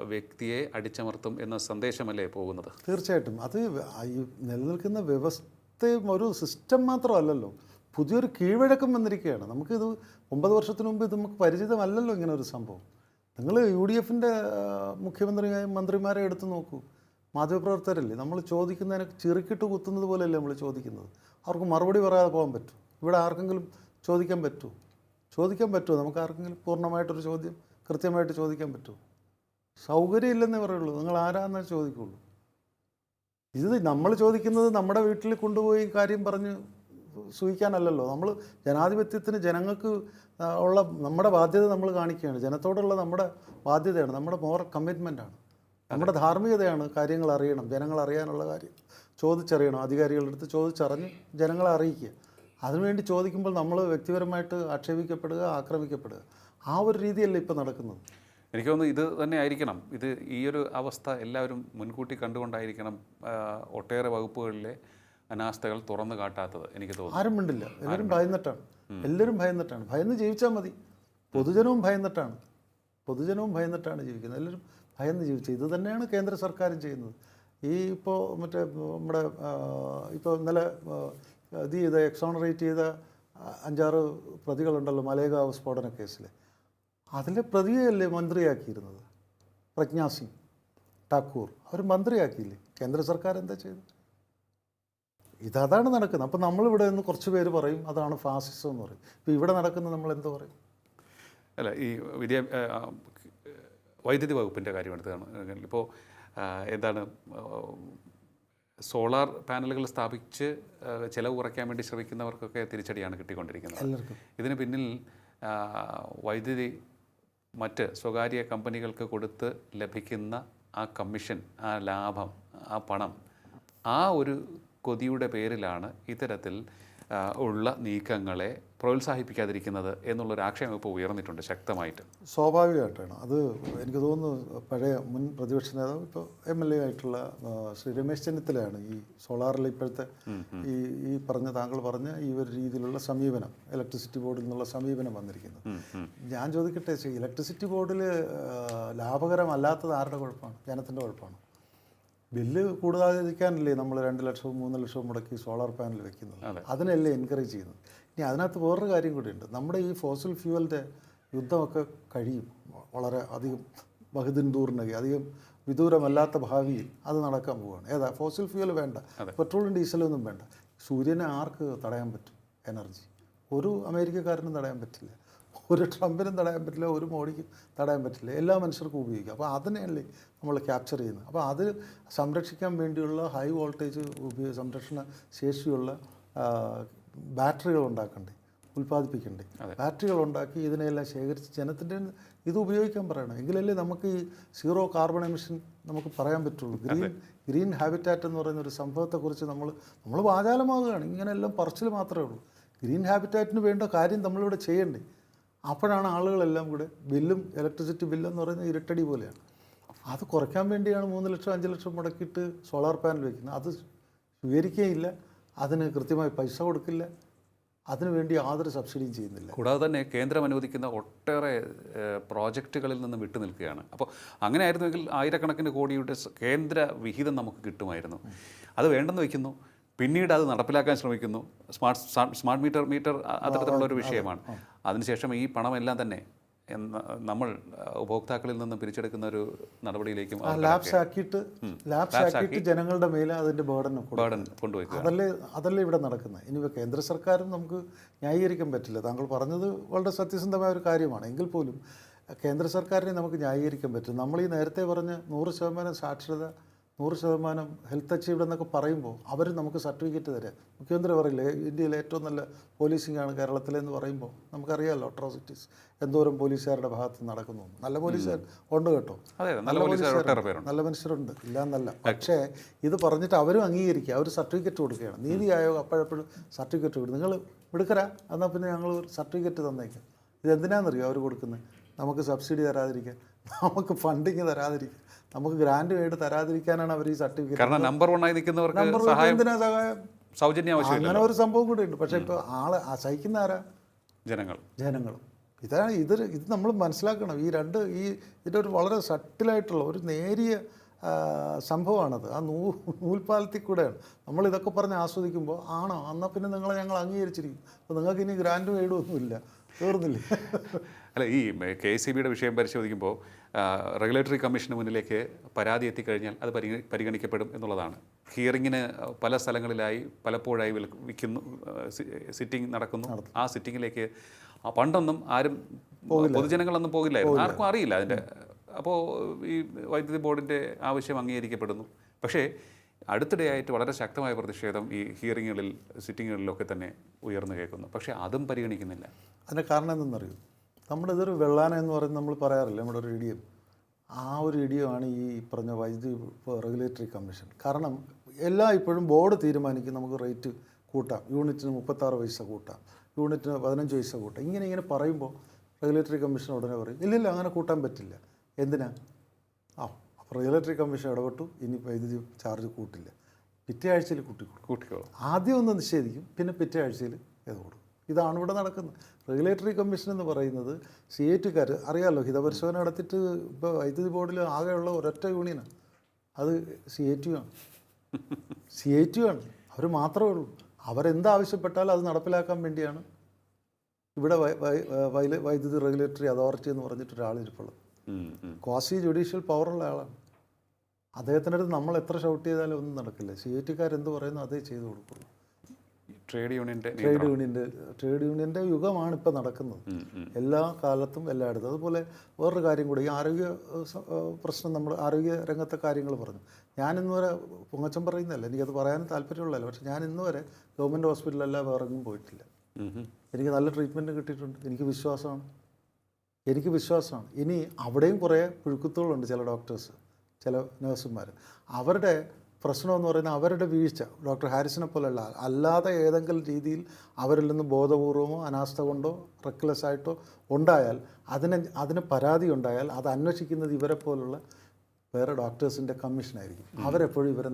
Speaker 2: വ്യക്തിയെ അടിച്ചമർത്തും എന്ന സന്ദേശമല്ലേ പോകുന്നത്?
Speaker 1: തീർച്ചയായിട്ടും. അത് ഈ നിലനിൽക്കുന്ന വ്യവസ്ഥയും ഒരു സിസ്റ്റം മാത്രമല്ലല്ലോ. പുതിയൊരു കീഴ്വഴക്കം വന്നിരിക്കുകയാണ്. നമുക്കിത് ഒമ്പത് വർഷത്തിന് മുമ്പ് ഇത് നമുക്ക് പരിചിതമല്ലല്ലോ ഇങ്ങനെ ഒരു സംഭവം. നിങ്ങൾ യു ഡി എഫിന്റെ മുഖ്യമന്ത്രിയായ മന്ത്രിമാരെ എടുത്തു നോക്കൂ. മാധ്യമപ്രവർത്തകരല്ലേ? നമ്മൾ ചോദിക്കുന്നതിനെ ചെറുക്കിട്ട് കുത്തുന്നത് പോലെയല്ലേ നമ്മൾ ചോദിക്കുന്നത്? അവർക്ക് മറുപടി പറയാതെ പോകാൻ പറ്റും. ഇവിടെ ആർക്കെങ്കിലും ചോദിക്കാൻ പറ്റുമോ ചോദിക്കാൻ പറ്റുമോ നമുക്ക് ആർക്കെങ്കിലും പൂർണമായിട്ടൊരു ചോദ്യം കൃത്യമായിട്ട് ചോദിക്കാൻ പറ്റുമോ സൗകര്യമില്ലെന്നേ പറയുള്ളൂ. നിങ്ങൾ ആരാന്നേ ചോദിക്കുള്ളൂ. ഇത് നമ്മൾ ചോദിക്കുന്നത് നമ്മുടെ വീട്ടിൽ കൊണ്ടുപോയി കാര്യം പറഞ്ഞ് സൂഹിക്കാനല്ലല്ലോ നമ്മൾ ജനാധിപത്യത്തിന് ജനങ്ങൾക്ക് ഉള്ള നമ്മുടെ ബാധ്യത നമ്മൾ കാണിക്കുകയാണ്. ജനത്തോടുള്ള നമ്മുടെ ബാധ്യതയാണ്. നമ്മുടെ മോറൽ കമ്മിറ്റ്മെന്റാണ്. നമ്മുടെ ധാർമ്മികതയാണ് കാര്യങ്ങൾ അറിയണം ജനങ്ങൾ അറിയാനുള്ള കാര്യം. ചോദിച്ചറിയണം അധികാരികളുടെ അടുത്ത് ചോദിച്ചറിഞ്ഞ് ജനങ്ങളെ അറിയിക്കുക. അതിനുവേണ്ടി ചോദിക്കുമ്പോൾ നമ്മൾ വ്യക്തിപരമായിട്ട് ആക്ഷേപിക്കപ്പെടുക ആക്രമിക്കപ്പെടുക. ആ ഒരു രീതിയല്ല ഇപ്പോൾ നടക്കുന്നത്.
Speaker 2: എനിക്ക് തോന്നുന്നു ഇത് തന്നെ ആയിരിക്കണം. ഇത് ഈ ഒരു അവസ്ഥ എല്ലാവരും മുൻകൂട്ടി കണ്ടുകൊണ്ടായിരിക്കണം ഒട്ടേറെ വകുപ്പുകളിലെ അനാസ്ഥകൾ തുറന്നു കാട്ടാത്തത് എനിക്ക് തോന്നുന്നു.
Speaker 1: ആരും മിണ്ടില്ല. എല്ലാവരും ഭയന്നിട്ടാണ്. എല്ലാവരും ഭയന്നിട്ടാണ്. ഭയന്ന് ജീവിച്ചാൽ മതി. പൊതുജനവും ഭയന്നിട്ടാണ്. പൊതുജനവും ഭയന്നിട്ടാണ് ജീവിക്കുന്നത്. എല്ലാവരും ഭയന്ന് ജീവിച്ചു ഇത് തന്നെയാണ് കേന്ദ്ര സർക്കാരും ചെയ്യുന്നത്. ഈ ഇപ്പോൾ മറ്റേ നമ്മുടെ ഇപ്പോൾ ഇന്നലെ ഇത് ചെയ്ത എക്സോണറേറ്റ് ചെയ്ത അഞ്ചാറ് പ്രതികളുണ്ടല്ലോ മലേഗാവ് സ്ഫോടന കേസിൽ അതിലെ പ്രതിയെയല്ലേ മന്ത്രിയാക്കിയിരുന്നത്? പ്രജ്ഞാ സിംഗ് ഠാക്കൂർ. അവർ മന്ത്രിയാക്കിയില്ലേ? കേന്ദ്ര സർക്കാർ എന്താ ചെയ്തത്? ഇതതാണ് നടക്കുന്നത്. അപ്പോൾ നമ്മളിവിടെ നിന്ന് കുറച്ച് പേര് പറയും അതാണ് ഫാസിസം എന്ന് പറയും. ഇപ്പോൾ ഇവിടെ നടക്കുന്നത് നമ്മൾ എന്താ പറയും?
Speaker 2: അല്ല ഈ വിദ്യാ വൈദ്യുതി വകുപ്പിന്റെ കാര്യം എടുത്തതാണ് ഇപ്പോൾ എന്താണ് സോളാർ പാനലുകൾ സ്ഥാപിച്ച് ചിലവ് കുറയ്ക്കാൻ വേണ്ടി ശ്രമിക്കുന്നവർക്കൊക്കെ തിരിച്ചടിയാണ് കിട്ടിക്കൊണ്ടിരിക്കുന്നത്. ഇതിന് പിന്നിൽ വൈദ്യുതി മറ്റ് സ്വകാര്യ കമ്പനികൾക്ക് കൊടുത്ത് ലഭിക്കുന്ന ആ കമ്മീഷൻ ആ ലാഭം ആ പണം ആ ഒരു കൊതിയുടെ പേരിലാണ് ഇത്തരത്തിൽ ഉള്ള നീക്കങ്ങളെ പ്രോത്സാഹിപ്പിക്കാതിരിക്കുന്നത് എന്നുള്ളൊരു ആക്ഷേപം ഇപ്പോൾ ഉയർന്നിട്ടുണ്ട് ശക്തമായിട്ട്.
Speaker 1: സ്വാഭാവികമായിട്ടാണ്. അത് എനിക്ക് തോന്നുന്നു പഴയ മുൻ പ്രതിപക്ഷ നേതാവ് ഇപ്പോൾ എം എൽ എ ആയിട്ടുള്ള ശ്രീ രമേശ് ചെന്നിത്തലയാണ് ഈ സോളാറിൽ ഇപ്പോഴത്തെ ഈ ഈ പറഞ്ഞ താങ്കൾ പറഞ്ഞ ഈ ഒരു രീതിയിലുള്ള സമീപനം ഇലക്ട്രിസിറ്റി ബോർഡിൽ നിന്നുള്ള സമീപനം വന്നിരിക്കുന്നത്. ഞാൻ ചോദിക്കട്ടെ ഇലക്ട്രിസിറ്റി ബോർഡിൽ ലാഭകരമല്ലാത്തത് ആരുടെ കുഴപ്പമാണ്? ജനത്തിന്റെ കുഴപ്പമാണ്? ബില്ല് കൂടുതലായിരിക്കാനല്ലേ നമ്മൾ രണ്ട് ലക്ഷവും മൂന്ന് ലക്ഷവും മുടക്കി സോളാർ പാനൽ വെക്കുന്നത്? അതിനല്ലേ എൻകറേജ് ചെയ്യുന്നത്? ഇനി അതിനകത്ത് വേറൊരു കാര്യം കൂടിയുണ്ട്. നമ്മുടെ ഈ ഫോസിൽ ഫ്യൂവലിന്റെ യുദ്ധമൊക്കെ കഴിയും. വളരെ അധികം ബഹുദിൻ അധികം വിദൂരമല്ലാത്ത ഭാവിയിൽ അത് നടക്കാൻ പോവുകയാണ് ഏതാ? ഫോസിൽ ഫ്യൂവൽ വേണ്ട. പെട്രോളും ഡീസലും ഒന്നും വേണ്ട. സൂര്യനെ ആർക്ക് തടയാൻ പറ്റും? എനർജി. ഒരു അമേരിക്കക്കാരനും തടയാൻ പറ്റില്ല. ഒരു ട്രംപിനും തടയാൻ പറ്റില്ല. ഒരു മോഡിക്കും തടയാൻ പറ്റില്ല. എല്ലാ മനുഷ്യർക്കും ഉപയോഗിക്കാം. അപ്പോൾ അതിനെയല്ലേ നമ്മൾ ക്യാപ്ചർ ചെയ്യുന്നത്. അപ്പോൾ അത് സംരക്ഷിക്കാൻ വേണ്ടിയുള്ള ഹൈ വോൾട്ടേജ് ഉപയോഗ സംരക്ഷണ ശേഷിയുള്ള ബാറ്ററികൾ ഉണ്ടാക്കണ്ടേ? ഉൽപ്പാദിപ്പിക്കണ്ടേ? ബാറ്ററികൾ ഉണ്ടാക്കി ഇതിനെല്ലാം ശേഖരിച്ച് ജനത്തിന്റെ ഇത് ഉപയോഗിക്കാൻ പറയണം. എങ്കിലല്ലേ നമുക്ക് ഈ സീറോ കാർബൺ എമിഷൻ നമുക്ക് പറയാൻ പറ്റുള്ളൂ. ഗ്രീൻ ഗ്രീൻ ഹാബിറ്റാറ്റ് എന്ന് പറയുന്ന ഒരു സംഭവത്തെക്കുറിച്ച് നമ്മൾ നമ്മൾ വാചാലമാകുകയാണ്. ഇങ്ങനെയെല്ലാം പറച്ചിൽ മാത്രമേ ഉള്ളൂ. ഗ്രീൻ ഹാബിറ്റാറ്റിന് വേണ്ട കാര്യം നമ്മളിവിടെ ചെയ്യണ്ടേ? അപ്പോഴാണ് ആളുകളെല്ലാം കൂടെ ബില്ലും ഇലക്ട്രിസിറ്റി ബില്ലെന്ന് പറയുന്നത് ഇരട്ടടി പോലെയാണ്. അത് കുറയ്ക്കാൻ വേണ്ടിയാണ് മൂന്ന് ലക്ഷം അഞ്ച് ലക്ഷം മുടക്കിയിട്ട് സോളാർ പാനൽ വയ്ക്കുന്നത്. അത് സ്വീകരിക്കുകയില്ല. അതിന് കൃത്യമായി പൈസ കൊടുക്കില്ല. അതിനുവേണ്ടി യാതൊരു സബ്സിഡിയും ചെയ്യുന്നില്ല.
Speaker 2: കൂടാതെ തന്നെ കേന്ദ്രം അനുവദിക്കുന്ന ഒട്ടേറെ പ്രോജക്റ്റുകളിൽ നിന്ന് വിട്ടു നിൽക്കുകയാണ്. അപ്പോൾ അങ്ങനെ ആയിരുന്നുവെങ്കിൽ ആയിരക്കണക്കിന് കോടിയുടെ കേന്ദ്ര വിഹിതം നമുക്ക് കിട്ടുമായിരുന്നു. അത് വേണ്ടെന്ന് വയ്ക്കുന്നു. പിന്നീട് അത് നടപ്പിലാക്കാൻ ശ്രമിക്കുന്നു. സ്മാർട്ട് സ്മാർട്ട് മീറ്റർ മീറ്റർ അത്തരത്തിലുള്ള ഒരു വിഷയമാണ്. അതിനുശേഷം ഈ പണമെല്ലാം തന്നെ എന്ന- നമ്മൾ ഉപഭോക്താക്കളിൽ നിന്നും പിരിച്ചെടുക്കുന്ന ഒരു നടപടിയിലേക്കും
Speaker 1: ആ ലാബ്സ് ആക്കിയിട്ട് ജനങ്ങളുടെ മേലെ അതിന്റെ ബേർഡൻ
Speaker 2: ബേർഡൻ കൊണ്ടുവയ്ക്കുക.
Speaker 1: അതല്ലേ അതല്ലേ ഇവിടെ നടക്കുന്നത്. ഇനി കേന്ദ്ര സർക്കാരും നമുക്ക് ന്യായീകരിക്കാൻ പറ്റില്ല. താങ്കൾ പറഞ്ഞത് വളരെ സത്യസന്ധമായ ഒരു കാര്യമാണ്. എങ്കിൽ പോലും കേന്ദ്ര സർക്കാരിനെ നമുക്ക് ന്യായീകരിക്കാൻ പറ്റും നമ്മൾ ഈ നേരത്തെ പറഞ്ഞ നൂറ് ശതമാനം സാക്ഷരത നൂറ് ശതമാനം ഹെൽത്ത് അച്ചീവ്ഡ് എന്നൊക്കെ പറയുമ്പോൾ അവർ നമുക്ക് സർട്ടിഫിക്കറ്റ് തരാം. മുഖ്യമന്ത്രി പറയില്ലേ ഇന്ത്യയിലെ ഏറ്റവും നല്ല പോലീസിംഗ് ആണ് കേരളത്തിലെന്ന് പറയുമ്പോൾ നമുക്കറിയാമല്ലോ അട്രോസിറ്റീസ് എന്തോരം പോലീസുകാരുടെ ഭാഗത്ത് നടക്കുന്നു. നല്ല പോലീസുകാർ ഉണ്ട് കേട്ടോ.
Speaker 2: നല്ല പോലീസുകാർ
Speaker 1: നല്ല മനുഷ്യരുണ്ട്. ഇല്ലാന്നല്ല. പക്ഷേ ഇത് പറഞ്ഞിട്ട് അവരും അംഗീകരിക്കുക. അവർ സർട്ടിഫിക്കറ്റ് കൊടുക്കുകയാണ്. നീതി ആയോഗ് അപ്പോഴപ്പോഴും സർട്ടിഫിക്കറ്റ് കൊടുക്കും. നിങ്ങൾ എടുക്കരാ എന്നാൽ പിന്നെ ഞങ്ങൾ സർട്ടിഫിക്കറ്റ് തന്നേക്കാം. ഇതെന്തിനാണെന്നറിയോ അവർ കൊടുക്കുന്നത് നമുക്ക് സബ്സിഡി തരാതിരിക്കാൻ. നമുക്ക് ഫണ്ടിങ് തരാതിരിക്കാൻ. നമുക്ക് ഗ്രാൻഡ് വേണ്ടി തരാതിരിക്കാനാണ് അവർ ഈ സർട്ടിഫിക്കറ്റ്
Speaker 2: കാരണം നമ്പർ ആയി നിൽക്കുന്നവർക്ക് സഹായം
Speaker 1: എന്തിനാ സഹായം?
Speaker 2: സൗജന്യ
Speaker 1: അങ്ങനെ ഒരു സംഭവം കൂടി ഉണ്ട്. പക്ഷേ ഇപ്പോൾ ആളെ സഹിക്കുന്ന ആരാ?
Speaker 2: ജനങ്ങൾ.
Speaker 1: ജനങ്ങൾ ഇതാണ് ഇത് ഇത് നമ്മൾ മനസ്സിലാക്കണം. ഈ രണ്ട് ഈ ഇതിന്റെ ഒരു വളരെ സട്ടിലായിട്ടുള്ള ഒരു നേരിയ സംഭവമാണത്. ആ നൂ നൂൽപ്പാലത്തിൽ കൂടെയാണ്. നമ്മൾ ഇതൊക്കെ പറഞ്ഞ് ആസ്വദിക്കുമ്പോൾ ആണോ? എന്നാൽ പിന്നെ നിങ്ങളെ ഞങ്ങൾ അംഗീകരിച്ചിരിക്കും. അപ്പോൾ നിങ്ങൾക്ക് ഇനി ഗ്രാൻഡ് വേടുമൊന്നുമില്ല തീർന്നില്ലേ?
Speaker 2: അല്ല ഈ കെ സി ബിയുടെ വിഷയം പരിശോധിക്കുമ്പോൾ റെഗുലേറ്ററി കമ്മീഷന് മുന്നിലേക്ക് പരാതി എത്തിക്കഴിഞ്ഞാൽ അത് പരിഗണി പരിഗണിക്കപ്പെടും എന്നുള്ളതാണ്. ഹിയറിങ്ങിന് പല സ്ഥലങ്ങളിലായി പലപ്പോഴായി വിൽ- വിൽക്കുന്നു സിറ്റിംഗ് നടക്കുന്നു. ആ സിറ്റിങ്ങിലേക്ക് ആ പണ്ടൊന്നും ആരും പൊതുജനങ്ങളൊന്നും പോകില്ലായിരുന്നു. ആർക്കും അറിയില്ല അതിന്റെ അപ്പോൾ ഈ വൈദ്യുതി ബോർഡിന്റെ ആവശ്യം അംഗീകരിക്കപ്പെടുന്നു. പക്ഷേ അടുത്തിടെയായിട്ട് വളരെ ശക്തമായ പ്രതിഷേധം ഈ ഹിയറിങ്ങുകളിൽ സിറ്റിങ്ങുകളിലൊക്കെ തന്നെ ഉയർന്നു കേൾക്കുന്നു. പക്ഷേ അതും പരിഗണിക്കുന്നില്ല.
Speaker 1: അതിന്റെ കാരണം എന്തെന്നറിയോ? നമ്മുടെ ഇതൊരു വെള്ളാന എന്ന് പറയുന്നത് നമ്മൾ പറയാറില്ല നമ്മുടെ ഒരു ഇടിയം ആ ഒരു ഇടിയമാണ് ഈ പറഞ്ഞ വൈദ്യുതി റെഗുലേറ്ററി കമ്മീഷൻ കാരണം എല്ലാ ഇപ്പോഴും ബോർഡ് തീരുമാനിക്കും നമുക്ക് റേറ്റ് കൂട്ടാം. യൂണിറ്റിന് മുപ്പത്താറ് പൈസ കൂട്ടാം. യൂണിറ്റിന് പതിനഞ്ച് പൈസ കൂട്ടാം. ഇങ്ങനെ ഇങ്ങനെ പറയുമ്പോൾ റെഗുലേറ്ററി കമ്മീഷൻ ഉടനെ പറയും ഇല്ലില്ല അങ്ങനെ കൂട്ടാൻ പറ്റില്ല. എന്തിനാ? ആ അപ്പോൾ റെഗുലേറ്ററി കമ്മീഷൻ ഇടപെട്ടു ഇനി വൈദ്യുതി ചാർജ് കൂട്ടില്ല. പിറ്റേ ആഴ്ചയിൽ കൂട്ടിക്കൊടുക്കും
Speaker 2: കൂട്ടിക്കോളും.
Speaker 1: ആദ്യം ഒന്ന് നിഷേധിക്കും പിന്നെ പിറ്റേ ആഴ്ചയിൽ ഇത് കൊടുക്കും. ഇതാണ് ഇവിടെ നടക്കുന്നത്. റെഗുലേറ്ററി കമ്മീഷൻ എന്ന് പറയുന്നത് സി ഐ ടിക്കാർ അറിയാമല്ലോ ഹിതപരിശോധന നടത്തിയിട്ട് ഇപ്പോൾ വൈദ്യുതി ബോർഡിൽ ആകെയുള്ള ഒരൊറ്റ യൂണിയനാണ് അത് സി ഐ ടി ആണ്. സി ഐ ടി ആണ്. അവർ മാത്രമേ ഉള്ളൂ. അവരെന്താവശ്യപ്പെട്ടാലും അത് നടപ്പിലാക്കാൻ വേണ്ടിയാണ് ഇവിടെ വൈദ്യുതി റെഗുലേറ്ററി അതോറിറ്റി എന്ന് പറഞ്ഞിട്ട് ഒരാളിരിപ്പുള്ളത്. ക്വാസി ജുഡീഷ്യൽ പവറുള്ള ആളാണ്. അദ്ദേഹത്തിന്റെ അടുത്ത് നമ്മൾ എത്ര ഷൗട്ട് ചെയ്താലും ഒന്നും നടക്കില്ല. സി ഐ ടിക്കാർ എന്ത് പറയുന്നു അതേ ചെയ്തു കൊടുക്കുള്ളൂ.
Speaker 2: ട്രേഡ് യൂണിയന്റെ
Speaker 1: ട്രേഡ് യൂണിയന്റെ ട്രേഡ് യൂണിയന്റെ യുഗമാണ് ഇപ്പോൾ നടക്കുന്നത്. എല്ലാ കാലത്തും എല്ലായിടത്തും. അതുപോലെ വേറൊരു കാര്യം കൂടി ഈ ആരോഗ്യ പ്രശ്നം നമ്മൾ ആരോഗ്യ രംഗത്തെ കാര്യങ്ങൾ പറഞ്ഞു. ഞാൻ ഇന്ന് വരെ പൊങ്ങച്ചം പറയുന്നതല്ല എനിക്കത് പറയാൻ താല്പര്യമുള്ളതല്ല. പക്ഷേ ഞാൻ ഇന്ന് വരെ ഗവൺമെന്റ് ഹോസ്പിറ്റലല്ല വേറെ എങ്ങും പോയിട്ടില്ല. എനിക്ക് നല്ല ട്രീറ്റ്മെന്റ് കിട്ടിയിട്ടുണ്ട്. എനിക്ക് വിശ്വാസമാണ്. എനിക്ക് വിശ്വാസമാണ്. ഇനി അവിടെയും കുറേ പുഴുക്കുത്തുകളുണ്ട് ചില ഡോക്ടേഴ്സ് ചില നഴ്സുമാർ അവരുടെ പ്രശ്നം എന്ന് പറയുന്നത് അവരുടെ വീഴ്ച. ഡോക്ടർ ഹാരിസിനെ പോലെയുള്ള. അല്ലാതെ ഏതെങ്കിലും രീതിയിൽ അവരിൽ നിന്ന് ബോധപൂർവമോ അനാസ്ഥ കൊണ്ടോ റെക്ലെസ് ആയിട്ടോ ഉണ്ടായാൽ അതിന് അതിന് പരാതി ഉണ്ടായാൽ അത് അന്വേഷിക്കുന്നത് ഇവരെ പോലുള്ള വേറെ ഡോക്ടേഴ്സിന്റെ കമ്മീഷനായിരിക്കും അവരെപ്പോഴും ഇവരെ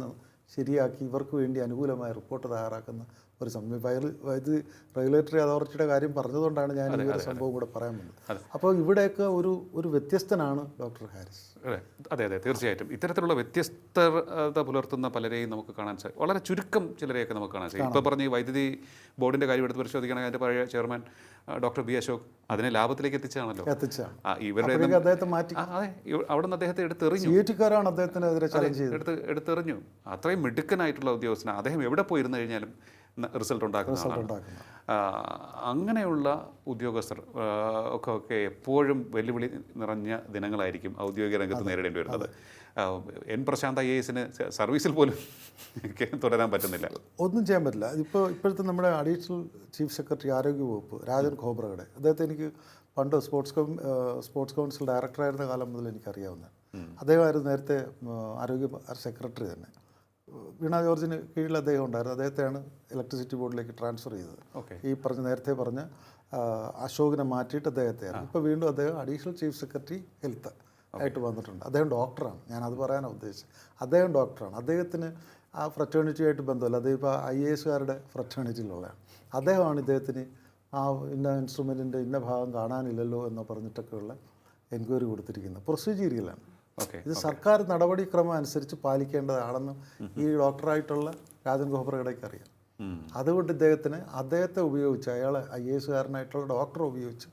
Speaker 1: ശരിയാക്കി ഇവർക്ക് വേണ്ടി അനുകൂലമായ റിപ്പോർട്ട് തയ്യാറാക്കുന്ന ഒരു സംഭവം. വൈറൽ ഇത് റെഗുലേറ്ററി അതോറിറ്റിയുടെ കാര്യം പറഞ്ഞതുകൊണ്ടാണ് ഞാൻ ഈ ഒരു സംഭവം കൂടെ പറയാൻ വന്നത്. അപ്പോൾ ഇവിടെയൊക്കെ ഒരു ഒരു വ്യത്യസ്തനാണ് ഡോക്ടർ ഹാരിസ്.
Speaker 2: അതെ അതെ അതെ തീർച്ചയായിട്ടും. ഇത്തരത്തിലുള്ള വ്യത്യസ്തത പുലർത്തുന്ന പലരെയും നമുക്ക് കാണാൻ സാധിക്കും വളരെ ചുരുക്കം ചിലരെയൊക്കെ നമുക്ക് കാണാൻ സാധിക്കും ഇപ്പോൾ പറഞ്ഞ ഈ വൈദ്യുതി ബോർഡിന്റെ കാര്യം എടുത്ത് പരിശോധിക്കുകയാണെങ്കിൽ അതിന്റെ പഴയ ചെയർമാൻ ഡോക്ടർ ബി അശോക് അതിനെ ലാഭത്തിലേക്ക് എത്തിച്ചാണല്ലോ ഇവരുടെ അതെ അവിടെ നിന്ന് അദ്ദേഹത്തെ എടുത്തെറിഞ്ഞു. എടുത്തെറിഞ്ഞു. അത്രയും മിടുക്കനായിട്ടുള്ള ഉദ്യോഗസ്ഥനാണ് അദ്ദേഹം എവിടെ പോയിരുന്നു കഴിഞ്ഞാലും റിസൾട്ട് ഉണ്ടാക്കുന്ന ആളാണ്. അങ്ങനെയുള്ള ഉദ്യോഗസ്ഥർ ഒക്കെ ഒക്കെ എപ്പോഴും വെല്ലുവിളി നിറഞ്ഞ ദിനങ്ങളായിരിക്കും ഔദ്യോഗിക രംഗത്ത് നേരിടേണ്ടി വരുന്നത്. എൻ പ്രശാന്ത് ഐ എസിന് സർവീസിൽ പോലും തുടരാൻ പറ്റുന്നില്ല.
Speaker 1: ഒന്നും ചെയ്യാൻ പറ്റില്ല. ഇപ്പോൾ ഇപ്പോഴത്തെ നമ്മുടെ അഡീഷണൽ ചീഫ് സെക്രട്ടറി ആരോഗ്യ വകുപ്പ് രാജൻ ഖോബ്രയുടെ അദ്ദേഹത്തെ എനിക്ക് പണ്ട് സ്പോർട്സ് കൗ സ്പോർട്സ് കൗൺസിൽ ഡയറക്ടറായിരുന്ന കാലം മുതൽ എനിക്കറിയാവുന്ന അദ്ദേഹമായിരുന്നു നേരത്തെ ആരോഗ്യ സെക്രട്ടറി തന്നെ. വീണ ജോർജിന് കീഴിൽ അദ്ദേഹം ഉണ്ടായിരുന്നു. അദ്ദേഹത്തെയാണ് ഇലക്ട്രിസിറ്റി ബോർഡിലേക്ക് ട്രാൻസ്ഫർ ചെയ്തത്.
Speaker 2: ഓക്കെ.
Speaker 1: ഈ പറഞ്ഞ നേരത്തെ പറഞ്ഞ അശോകിനെ മാറ്റിയിട്ട് അദ്ദേഹത്തെയാണ് ഇപ്പോൾ വീണ്ടും അദ്ദേഹം അഡീഷണൽ ചീഫ് സെക്രട്ടറി ഹെൽത്ത് ആയിട്ട് വന്നിട്ടുണ്ട്. അദ്ദേഹം ഡോക്ടറാണ് ഞാൻ അത് പറയാനാണ് ഉദ്ദേശിച്ചത്. അദ്ദേഹം ഡോക്ടറാണ് അദ്ദേഹത്തിന് ആ ഫ്രറ്റേണിറ്റിയായിട്ട് ബന്ധമല്ല. അദ്ദേഹം ഇപ്പോൾ ഐ എ എസുകാരുടെ ഫ്രറ്റേണിറ്റിയിലുള്ളതാണ് അദ്ദേഹമാണ് ഇദ്ദേഹത്തിന് ആ ഇന്ന ഇൻസ്ട്രുമെന്റിന്റെ ഇന്ന ഭാഗം കാണാനില്ലല്ലോ എന്ന് പറഞ്ഞിട്ടൊക്കെയുള്ള എൻക്വയറി കൊടുത്തിരിക്കുന്നത്. പ്രൊസീജിയറിലാണ്
Speaker 2: ഓക്കെ
Speaker 1: ഇത് സർക്കാർ നടപടിക്രമം അനുസരിച്ച് പാലിക്കേണ്ടതാണെന്ന് ഈ ഡോക്ടറായിട്ടുള്ള രാജൻ ഗോപ്രകടയ്ക്ക് അറിയാം. അതുകൊണ്ട് ഇദ്ദേഹത്തിന് അദ്ദേഹത്തെ ഉപയോഗിച്ച് അയാൾ ഐ എ എസുകാരനായിട്ടുള്ള ഡോക്ടറെ ഉപയോഗിച്ച്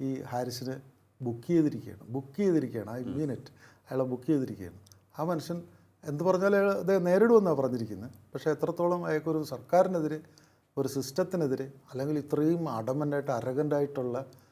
Speaker 1: ഈ ഹാരിസിന് ബുക്ക് ചെയ്തിരിക്കുകയാണ്. ബുക്ക് ചെയ്തിരിക്കുകയാണ്. ആ യൂണിറ്റ് അയാളെ ബുക്ക് ചെയ്തിരിക്കുകയാണ്. ആ മനുഷ്യൻ എന്ത് പറഞ്ഞാലും അയാൾ അദ്ദേഹം നേരിടുമെന്നാണ് പറഞ്ഞിരിക്കുന്നത്. പക്ഷേ എത്രത്തോളം അയാൾക്കൊരു സർക്കാരിനെതിരെ ഒരു സിസ്റ്റത്തിനെതിരെ അല്ലെങ്കിൽ ഇത്രയും അടമന്റായിട്ട് അരഗന്റായിട്ടുള്ള
Speaker 2: ആളുകൾ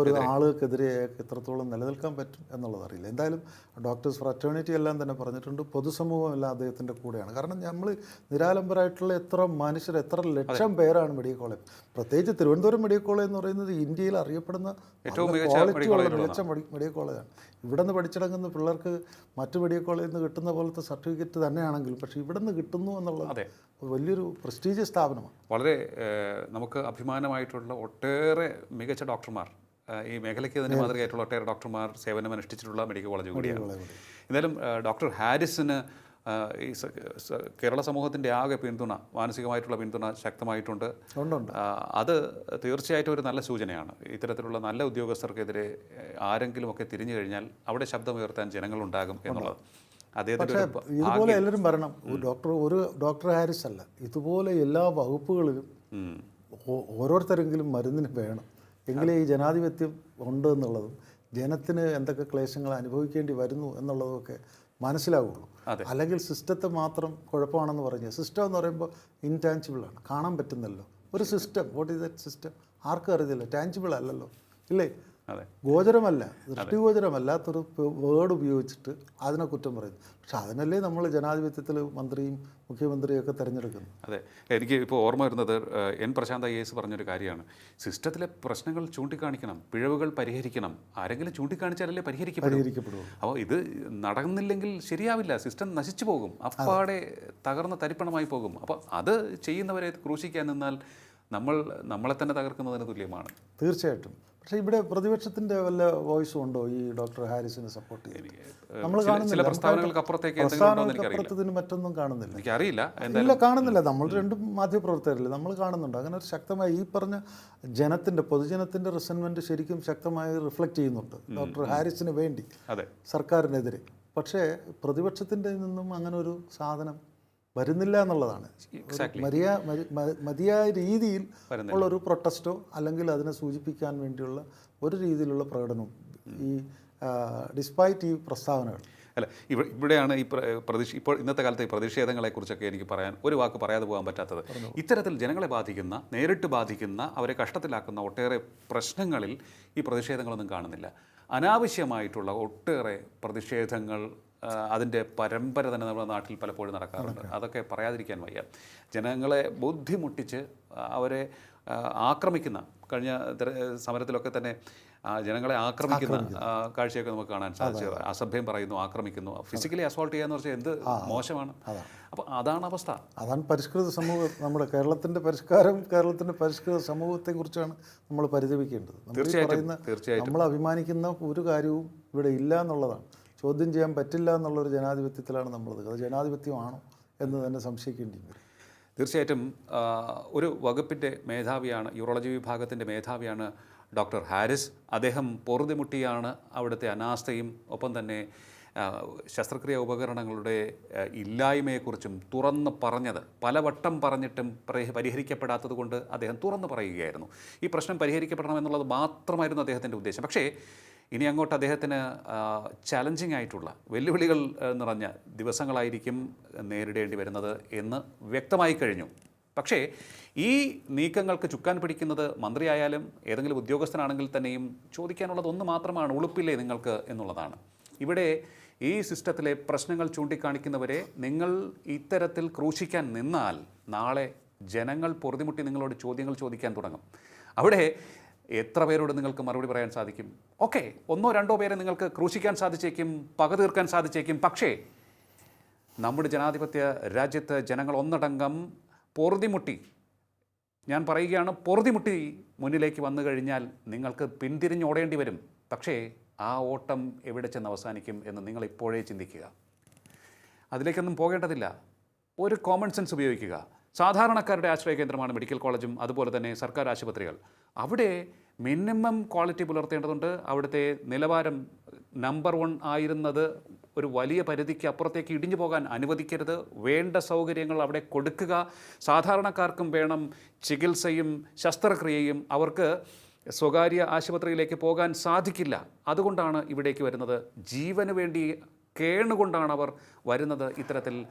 Speaker 1: ഒരു ആളുകൾക്കെതിരെ എത്രത്തോളം നിലനിൽക്കാൻ പറ്റും എന്നുള്ളത് അറിയില്ല. എന്തായാലും ഡോക്ടേഴ്സ് ഫ്രറ്റേണിറ്റി എല്ലാം തന്നെ പറഞ്ഞിട്ടുണ്ട്. പൊതുസമൂഹം എല്ലാം അദ്ദേഹത്തിന്റെ കൂടെയാണ്. കാരണം നമ്മൾ നിരാലംബരായിട്ടുള്ള എത്ര മനുഷ്യർ എത്ര ലക്ഷം പേരാണ് മെഡിക്കൽ കോളേജ്. പ്രത്യേകിച്ച് തിരുവനന്തപുരം മെഡിക്കൽ കോളേജ് എന്ന് പറയുന്നത് ഇന്ത്യയിൽ അറിയപ്പെടുന്ന
Speaker 2: ഏറ്റവും മികച്ച മെഡിക്കൽ
Speaker 1: കോളേജാണ്. ഇവിടെ നിന്ന് പഠിച്ചിറങ്ങുന്ന പിള്ളേർക്ക് മറ്റു മെഡിക്കൽ കോളേജിൽ നിന്ന് കിട്ടുന്ന പോലത്തെ സർട്ടിഫിക്കറ്റ് തന്നെയാണെങ്കിലും പക്ഷേ ഇവിടെ നിന്ന് കിട്ടുന്നു എന്നുള്ളത്
Speaker 2: അതെ.
Speaker 1: വലിയൊരു പ്രസ്റ്റീജിയസ് സ്ഥാപനമാണ്.
Speaker 2: വളരെ നമുക്ക് അഭിമാനമായിട്ടുള്ള ഒട്ടേറെ മികച്ച ഡോക്ടർമാർ ഈ മേഖലയ്ക്ക് തന്നെ മാതൃകയായിട്ടുള്ള ഒട്ടേറെ ഡോക്ടർമാർ സേവനം അനുഷ്ഠിച്ചിട്ടുള്ള മെഡിക്കൽ കോളേജ് കൂടിയാണ്. എന്തായാലും ഡോക്ടർ ഹാരിസിന് ഈ കേരള സമൂഹത്തിന്റെ ആകെ പിന്തുണ മാനസികമായിട്ടുള്ള പിന്തുണ ശക്തമായിട്ടുണ്ട്. അത് തീർച്ചയായിട്ടും ഒരു നല്ല സൂചനയാണ്. ഇത്തരത്തിലുള്ള നല്ല ഉദ്യോഗസ്ഥർക്കെതിരെ ആരെങ്കിലും ആരെങ്കിലുമൊക്കെ തിരിഞ്ഞു കഴിഞ്ഞാൽ അവിടെ ശബ്ദമുയർത്താൻ ജനങ്ങളുണ്ടാകും എന്നുള്ളത്. ഒരു
Speaker 1: ഇതുപോലെ എല്ലാവരും ഒരു ഡോക്ടർ ഒരു ഡോക്ടർ ഹാരിസ് അല്ല. ഇതുപോലെ എല്ലാ വകുപ്പുകളിലും ഓരോരുത്തരെങ്കിലും മരുന്നിന് വേണം. എങ്കിലേ ഈ ജനാധിപത്യം ഉണ്ട് എന്നുള്ളതും ജനത്തിന് എന്തൊക്കെ ക്ലേശങ്ങൾ അനുഭവിക്കേണ്ടി വരുന്നു എന്നുള്ളതൊക്കെ മനസ്സിലാവുള്ളൂ. അല്ലെങ്കിൽ സിസ്റ്റത്തെ മാത്രം കുഴപ്പമാണെന്ന് പറഞ്ഞ്. സിസ്റ്റം എന്ന് പറയുമ്പോൾ ഇൻടാഞ്ചിബിൾ ആണ്. കാണാൻ പറ്റുന്നല്ലോ. ഒരു system. What is that system ആർക്കും അറിയത്തില്ല. ടാഞ്ചിബിൾ അല്ലല്ലോ. ഇല്ലേ?
Speaker 2: അതെ.
Speaker 1: ദൃഷ്ടിഗോചരമല്ല ദൃഷ്ടിഗോചരമല്ലാത്തൊരു വേർഡ് ഉപയോഗിച്ചിട്ട് അതിനെ കുറ്റം പറയുന്നു. പക്ഷെ അതിനല്ലേ നമ്മൾ ജനാധിപത്യത്തിൽ മന്ത്രിയും മുഖ്യമന്ത്രിയും ഒക്കെ തിരഞ്ഞെടുക്കുന്നത്
Speaker 2: അതെ. എനിക്ക് ഇപ്പോൾ ഓർമ്മ വരുന്നത് എൻ പ്രശാന്ത് ഐ എസ് പറഞ്ഞൊരു കാര്യമാണ്. സിസ്റ്റത്തിലെ പ്രശ്നങ്ങൾ ചൂണ്ടിക്കാണിക്കണം പിഴവുകൾ പരിഹരിക്കണം. ആരെങ്കിലും ചൂണ്ടിക്കാണിച്ചാലല്ലേ പരിഹരിക്കപ്പെടും. അപ്പോൾ ഇത് നടന്നില്ലെങ്കിൽ ശരിയാവില്ല. സിസ്റ്റം നശിച്ചു പോകും. അപ്പാടെ തകർന്ന തരിപ്പണമായി പോകും. അപ്പോൾ അത് ചെയ്യുന്നവരെ ക്രൂശിക്കാൻ നിന്നാൽ നമ്മൾ നമ്മളെ തന്നെ തകർക്കുന്നതിന് തുല്യമാണ്.
Speaker 1: തീർച്ചയായിട്ടും. പക്ഷേ ഇവിടെ പ്രതിപക്ഷത്തിന്റെ വല്ല വോയിസും ഉണ്ടോ ഈ ഡോക്ടർ ഹാരിസിനെ സപ്പോർട്ട് ചെയ്യാൻ? നമ്മൾ കാണുന്നില്ല.
Speaker 2: പ്രസ്താവനകൾക്ക് അപ്പുറത്തേക്ക് എന്തെങ്കിലും ഉണ്ടോ എന്ന് എനിക്കറിയില്ല.
Speaker 1: മറ്റൊന്നും കാണുന്നില്ല.
Speaker 2: എനിക്കറിയില്ല
Speaker 1: ഇല്ല കാണുന്നില്ല. നമ്മൾ രണ്ടും മാധ്യമപ്രവർത്തകരല്ലേ? നമ്മൾ കാണുന്നുണ്ട്. അങ്ങനെ ഒരു ശക്തമായ ഈ പറഞ്ഞ ജനത്തിന്റെ പൊതുജനത്തിന്റെ റിസൻമെന്റ് ശരിക്കും ശക്തമായി റിഫ്ലക്ട് ചെയ്യുന്നുണ്ട് ഡോക്ടർ ഹാരിസിന് വേണ്ടി. സർക്കാരിനെതിരെ. പക്ഷേ പ്രതിപക്ഷത്തിന്റെ നിന്നും അങ്ങനെ ഒരു സാധനം വരുന്നില്ല എന്നുള്ളതാണ്. മരിയാ മതിയായ രീതിയിൽ. ഉള്ള ഒരു പ്രൊട്ടസ്റ്റോ അല്ലെങ്കിൽ അതിനെ സൂചിപ്പിക്കാൻ വേണ്ടിയുള്ള ഒരു രീതിയിലുള്ള പ്രകടനവും ഈ ഡിസ്പൈറ്റ് ഈ പ്രസ്താവനകൾ.
Speaker 2: അല്ല ഇവ ഇവിടെയാണ് ഈ പ്രതിഷ ഇപ്പോൾ ഇന്നത്തെ കാലത്ത് ഈ പ്രതിഷേധങ്ങളെക്കുറിച്ചൊക്കെ എനിക്ക് പറയാൻ ഒരു വാക്ക് പറയാതെ പോകാൻ പറ്റാത്തത്. ഇത്തരത്തിൽ ജനങ്ങളെ ബാധിക്കുന്ന നേരിട്ട് ബാധിക്കുന്ന അവരെ കഷ്ടത്തിലാക്കുന്ന ഒട്ടേറെ പ്രശ്നങ്ങളിൽ ഈ പ്രതിഷേധങ്ങളൊന്നും കാണുന്നില്ല. അനാവശ്യമായിട്ടുള്ള ഒട്ടേറെ പ്രതിഷേധങ്ങൾ അതിന്റെ പരമ്പര തന്നെ നമ്മുടെ നാട്ടിൽ പലപ്പോഴും നടക്കാറുണ്ട്. അതൊക്കെ പറയാതിരിക്കാൻ വയ്യ. ജനങ്ങളെ ബുദ്ധിമുട്ടിച്ച് അവരെ ആക്രമിക്കുന്ന കഴിഞ്ഞ സമരത്തിലൊക്കെ തന്നെ ജനങ്ങളെ ആക്രമിക്കുന്ന കാഴ്ചയൊക്കെ നമുക്ക് കാണാൻ സാധിച്ചു അസഭ്യം പറയുന്നു ആക്രമിക്കുന്നു ഫിസിക്കലി അസോൾട്ട് ചെയ്യാന്ന് പറഞ്ഞാൽ എന്ത് മോശമാണ്? അപ്പോൾ അതാണ് അവസ്ഥ.
Speaker 1: അതാണ് പരിഷ്കൃത സമൂഹം നമ്മുടെ കേരളത്തിന്റെ പരിഷ്കാരം കേരളത്തിന്റെ പരിഷ്കൃത സമൂഹത്തെക്കുറിച്ചാണ് നമ്മൾ പരിതപിക്കേണ്ടത്
Speaker 2: തീർച്ചയായിട്ടും.
Speaker 1: നമ്മൾ അഭിമാനിക്കുന്ന ഒരു കാര്യവും ഇവിടെ ഇല്ല എന്നുള്ളതാണ്. ചോദ്യം ചെയ്യാൻ പറ്റില്ല എന്നുള്ളൊരു ജനാധിപത്യത്തിലാണ് നമ്മളത്. അത് ജനാധിപത്യമാണോ എന്ന് തന്നെ സംശയിക്കേണ്ടി വരും.
Speaker 2: തീർച്ചയായിട്ടും ഒരു വകുപ്പിന്റെ മേധാവിയാണ് യൂറോളജി വിഭാഗത്തിന്റെ മേധാവിയാണ് ഡോക്ടർ ഹാരിസ്. അദ്ദേഹം പൊറുതിമുട്ടിയാണ് അവിടുത്തെ അനാസ്ഥയും ഒപ്പം തന്നെ ശസ്ത്രക്രിയ ഉപകരണങ്ങളുടെ ഇല്ലായ്മയെക്കുറിച്ചും തുറന്ന് പറഞ്ഞത്. പലവട്ടം പറഞ്ഞിട്ടും പരി- പരിഹരിക്കപ്പെടാത്തത് കൊണ്ട് അദ്ദേഹം തുറന്ന് പറയുകയായിരുന്നു. ഈ പ്രശ്നം പരിഹരിക്കപ്പെടണം എന്നുള്ളത് മാത്രമായിരുന്നു അദ്ദേഹത്തിന്റെ ഉദ്ദേശം. പക്ഷേ ഇനി അങ്ങോട്ട് അദ്ദേഹത്തിന് ചലഞ്ചിങ് ആയിട്ടുള്ള വെല്ലുവിളികൾ നിറഞ്ഞ ദിവസങ്ങളായിരിക്കും നേരിടേണ്ടി വരുന്നത് എന്ന് വ്യക്തമായി കഴിഞ്ഞു. പക്ഷേ ഈ നീക്കങ്ങൾക്ക് ചുക്കാൻ പിടിക്കുന്നത് മന്ത്രിയായാലും ഏതെങ്കിലും ഉദ്യോഗസ്ഥനാണെങ്കിൽ തന്നെയും ചോദിക്കാനുള്ളത് ഒന്ന് മാത്രമാണ് ഉളുപ്പില്ലേ നിങ്ങൾക്ക് എന്നുള്ളതാണ്. ഇവിടെ ഈ സിസ്റ്റത്തിലെ പ്രശ്നങ്ങൾ ചൂണ്ടിക്കാണിക്കുന്നവരെ നിങ്ങൾ ഇത്തരത്തിൽ ക്രൂശിക്കാൻ നിന്നാൽ നാളെ ജനങ്ങൾ പൊറുതിമുട്ടി നിങ്ങളോട് ചോദ്യങ്ങൾ ചോദിക്കാൻ തുടങ്ങും. അവിടെ എത്ര പേരോട് നിങ്ങൾക്ക് മറുപടി പറയാൻ സാധിക്കും? ഓക്കെ ഒന്നോ രണ്ടോ പേരെ നിങ്ങൾക്ക് ക്രൂശിക്കാൻ സാധിച്ചേക്കും പക തീർക്കാൻ സാധിച്ചേക്കും. പക്ഷേ നമ്മുടെ ജനാധിപത്യ രാജ്യത്ത് ജനങ്ങൾ ഒന്നടങ്കം പൊറുതിമുട്ടി. ഞാൻ പറയുകയാണ് പൊറുതിമുട്ടി മുന്നിലേക്ക് വന്നു കഴിഞ്ഞാൽ നിങ്ങൾക്ക് പിന്തിരിഞ്ഞോടേണ്ടി വരും. പക്ഷേ ആ ഓട്ടം എവിടെ ചെന്ന് അവസാനിക്കും എന്ന് നിങ്ങൾ ഇപ്പോഴേ ചിന്തിക്കുക. അതിലേക്കൊന്നും പോകേണ്ടതില്ല. ഒരു കോമൺ സെൻസ് ഉപയോഗിക്കുക. സാധാരണക്കാരുടെ ആശ്രയ കേന്ദ്രമാണ് മെഡിക്കൽ കോളേജും അതുപോലെ തന്നെ സർക്കാർ ആശുപത്രികൾ. അവിടെ മിനിമം ക്വാളിറ്റി പുലർത്തേണ്ടതുണ്ട്. അവിടുത്തെ നിലവാരം നമ്പർ വൺ ആയിരുന്നത് ഒരു വലിയ പരിധിക്ക് അപ്പുറത്തേക്ക് ഇടിഞ്ഞു പോകാൻ അനുവദിക്കരുത്. വേണ്ട സൗകര്യങ്ങൾ അവിടെ കൊടുക്കുക. സാധാരണക്കാർക്കും വേണം ചികിത്സയും ശസ്ത്രക്രിയയും. അവർക്ക് സ്വകാര്യ ആശുപത്രിയിലേക്ക് പോകാൻ സാധിക്കില്ല. അതുകൊണ്ടാണ് ഇവിടേക്ക് വരുന്നത്. ജീവന് വേണ്ടി കേണുകൊണ്ടാണ് അവർ വരുന്നത് ഇത്തരത്തിൽ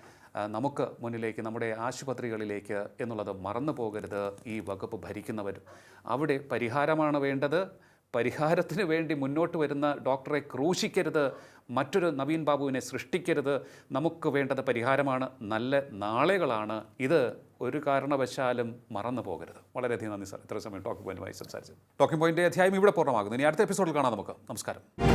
Speaker 2: നമുക്ക് മുന്നിലേക്ക് നമ്മുടെ ആശുപത്രികളിലേക്ക് എന്നുള്ളത് മറന്നു പോകരുത്. ഈ വകുപ്പ് ഭരിക്കുന്നവർ അവിടെ പരിഹാരമാണ് വേണ്ടത്. പരിഹാരത്തിന് വേണ്ടി മുന്നോട്ട് വരുന്ന ഡോക്ടറെ ക്രൂശിക്കരുത്. മറ്റൊരു നവീൻ ബാബുവിനെ സൃഷ്ടിക്കരുത്. നമുക്ക് വേണ്ടത് പരിഹാരമാണ്. നല്ല നാളുകളാണ്. ഇത് ഒരു കാരണവശാലും മറന്നു പോകരുത്. വളരെയധികം നന്ദി സാർ. ഇത്ര സമയം ടോക്കിംഗ് പോയിന്റുമായി സംസാരിച്ചത് ടോക്കിംഗ് പോയിന്റ് അധ്യായം ഇവിടെ പൂർണമാകുന്നു. ഇനി അടുത്ത എപ്പിസോഡിൽ കാണാം നമുക്ക്. നമസ്കാരം.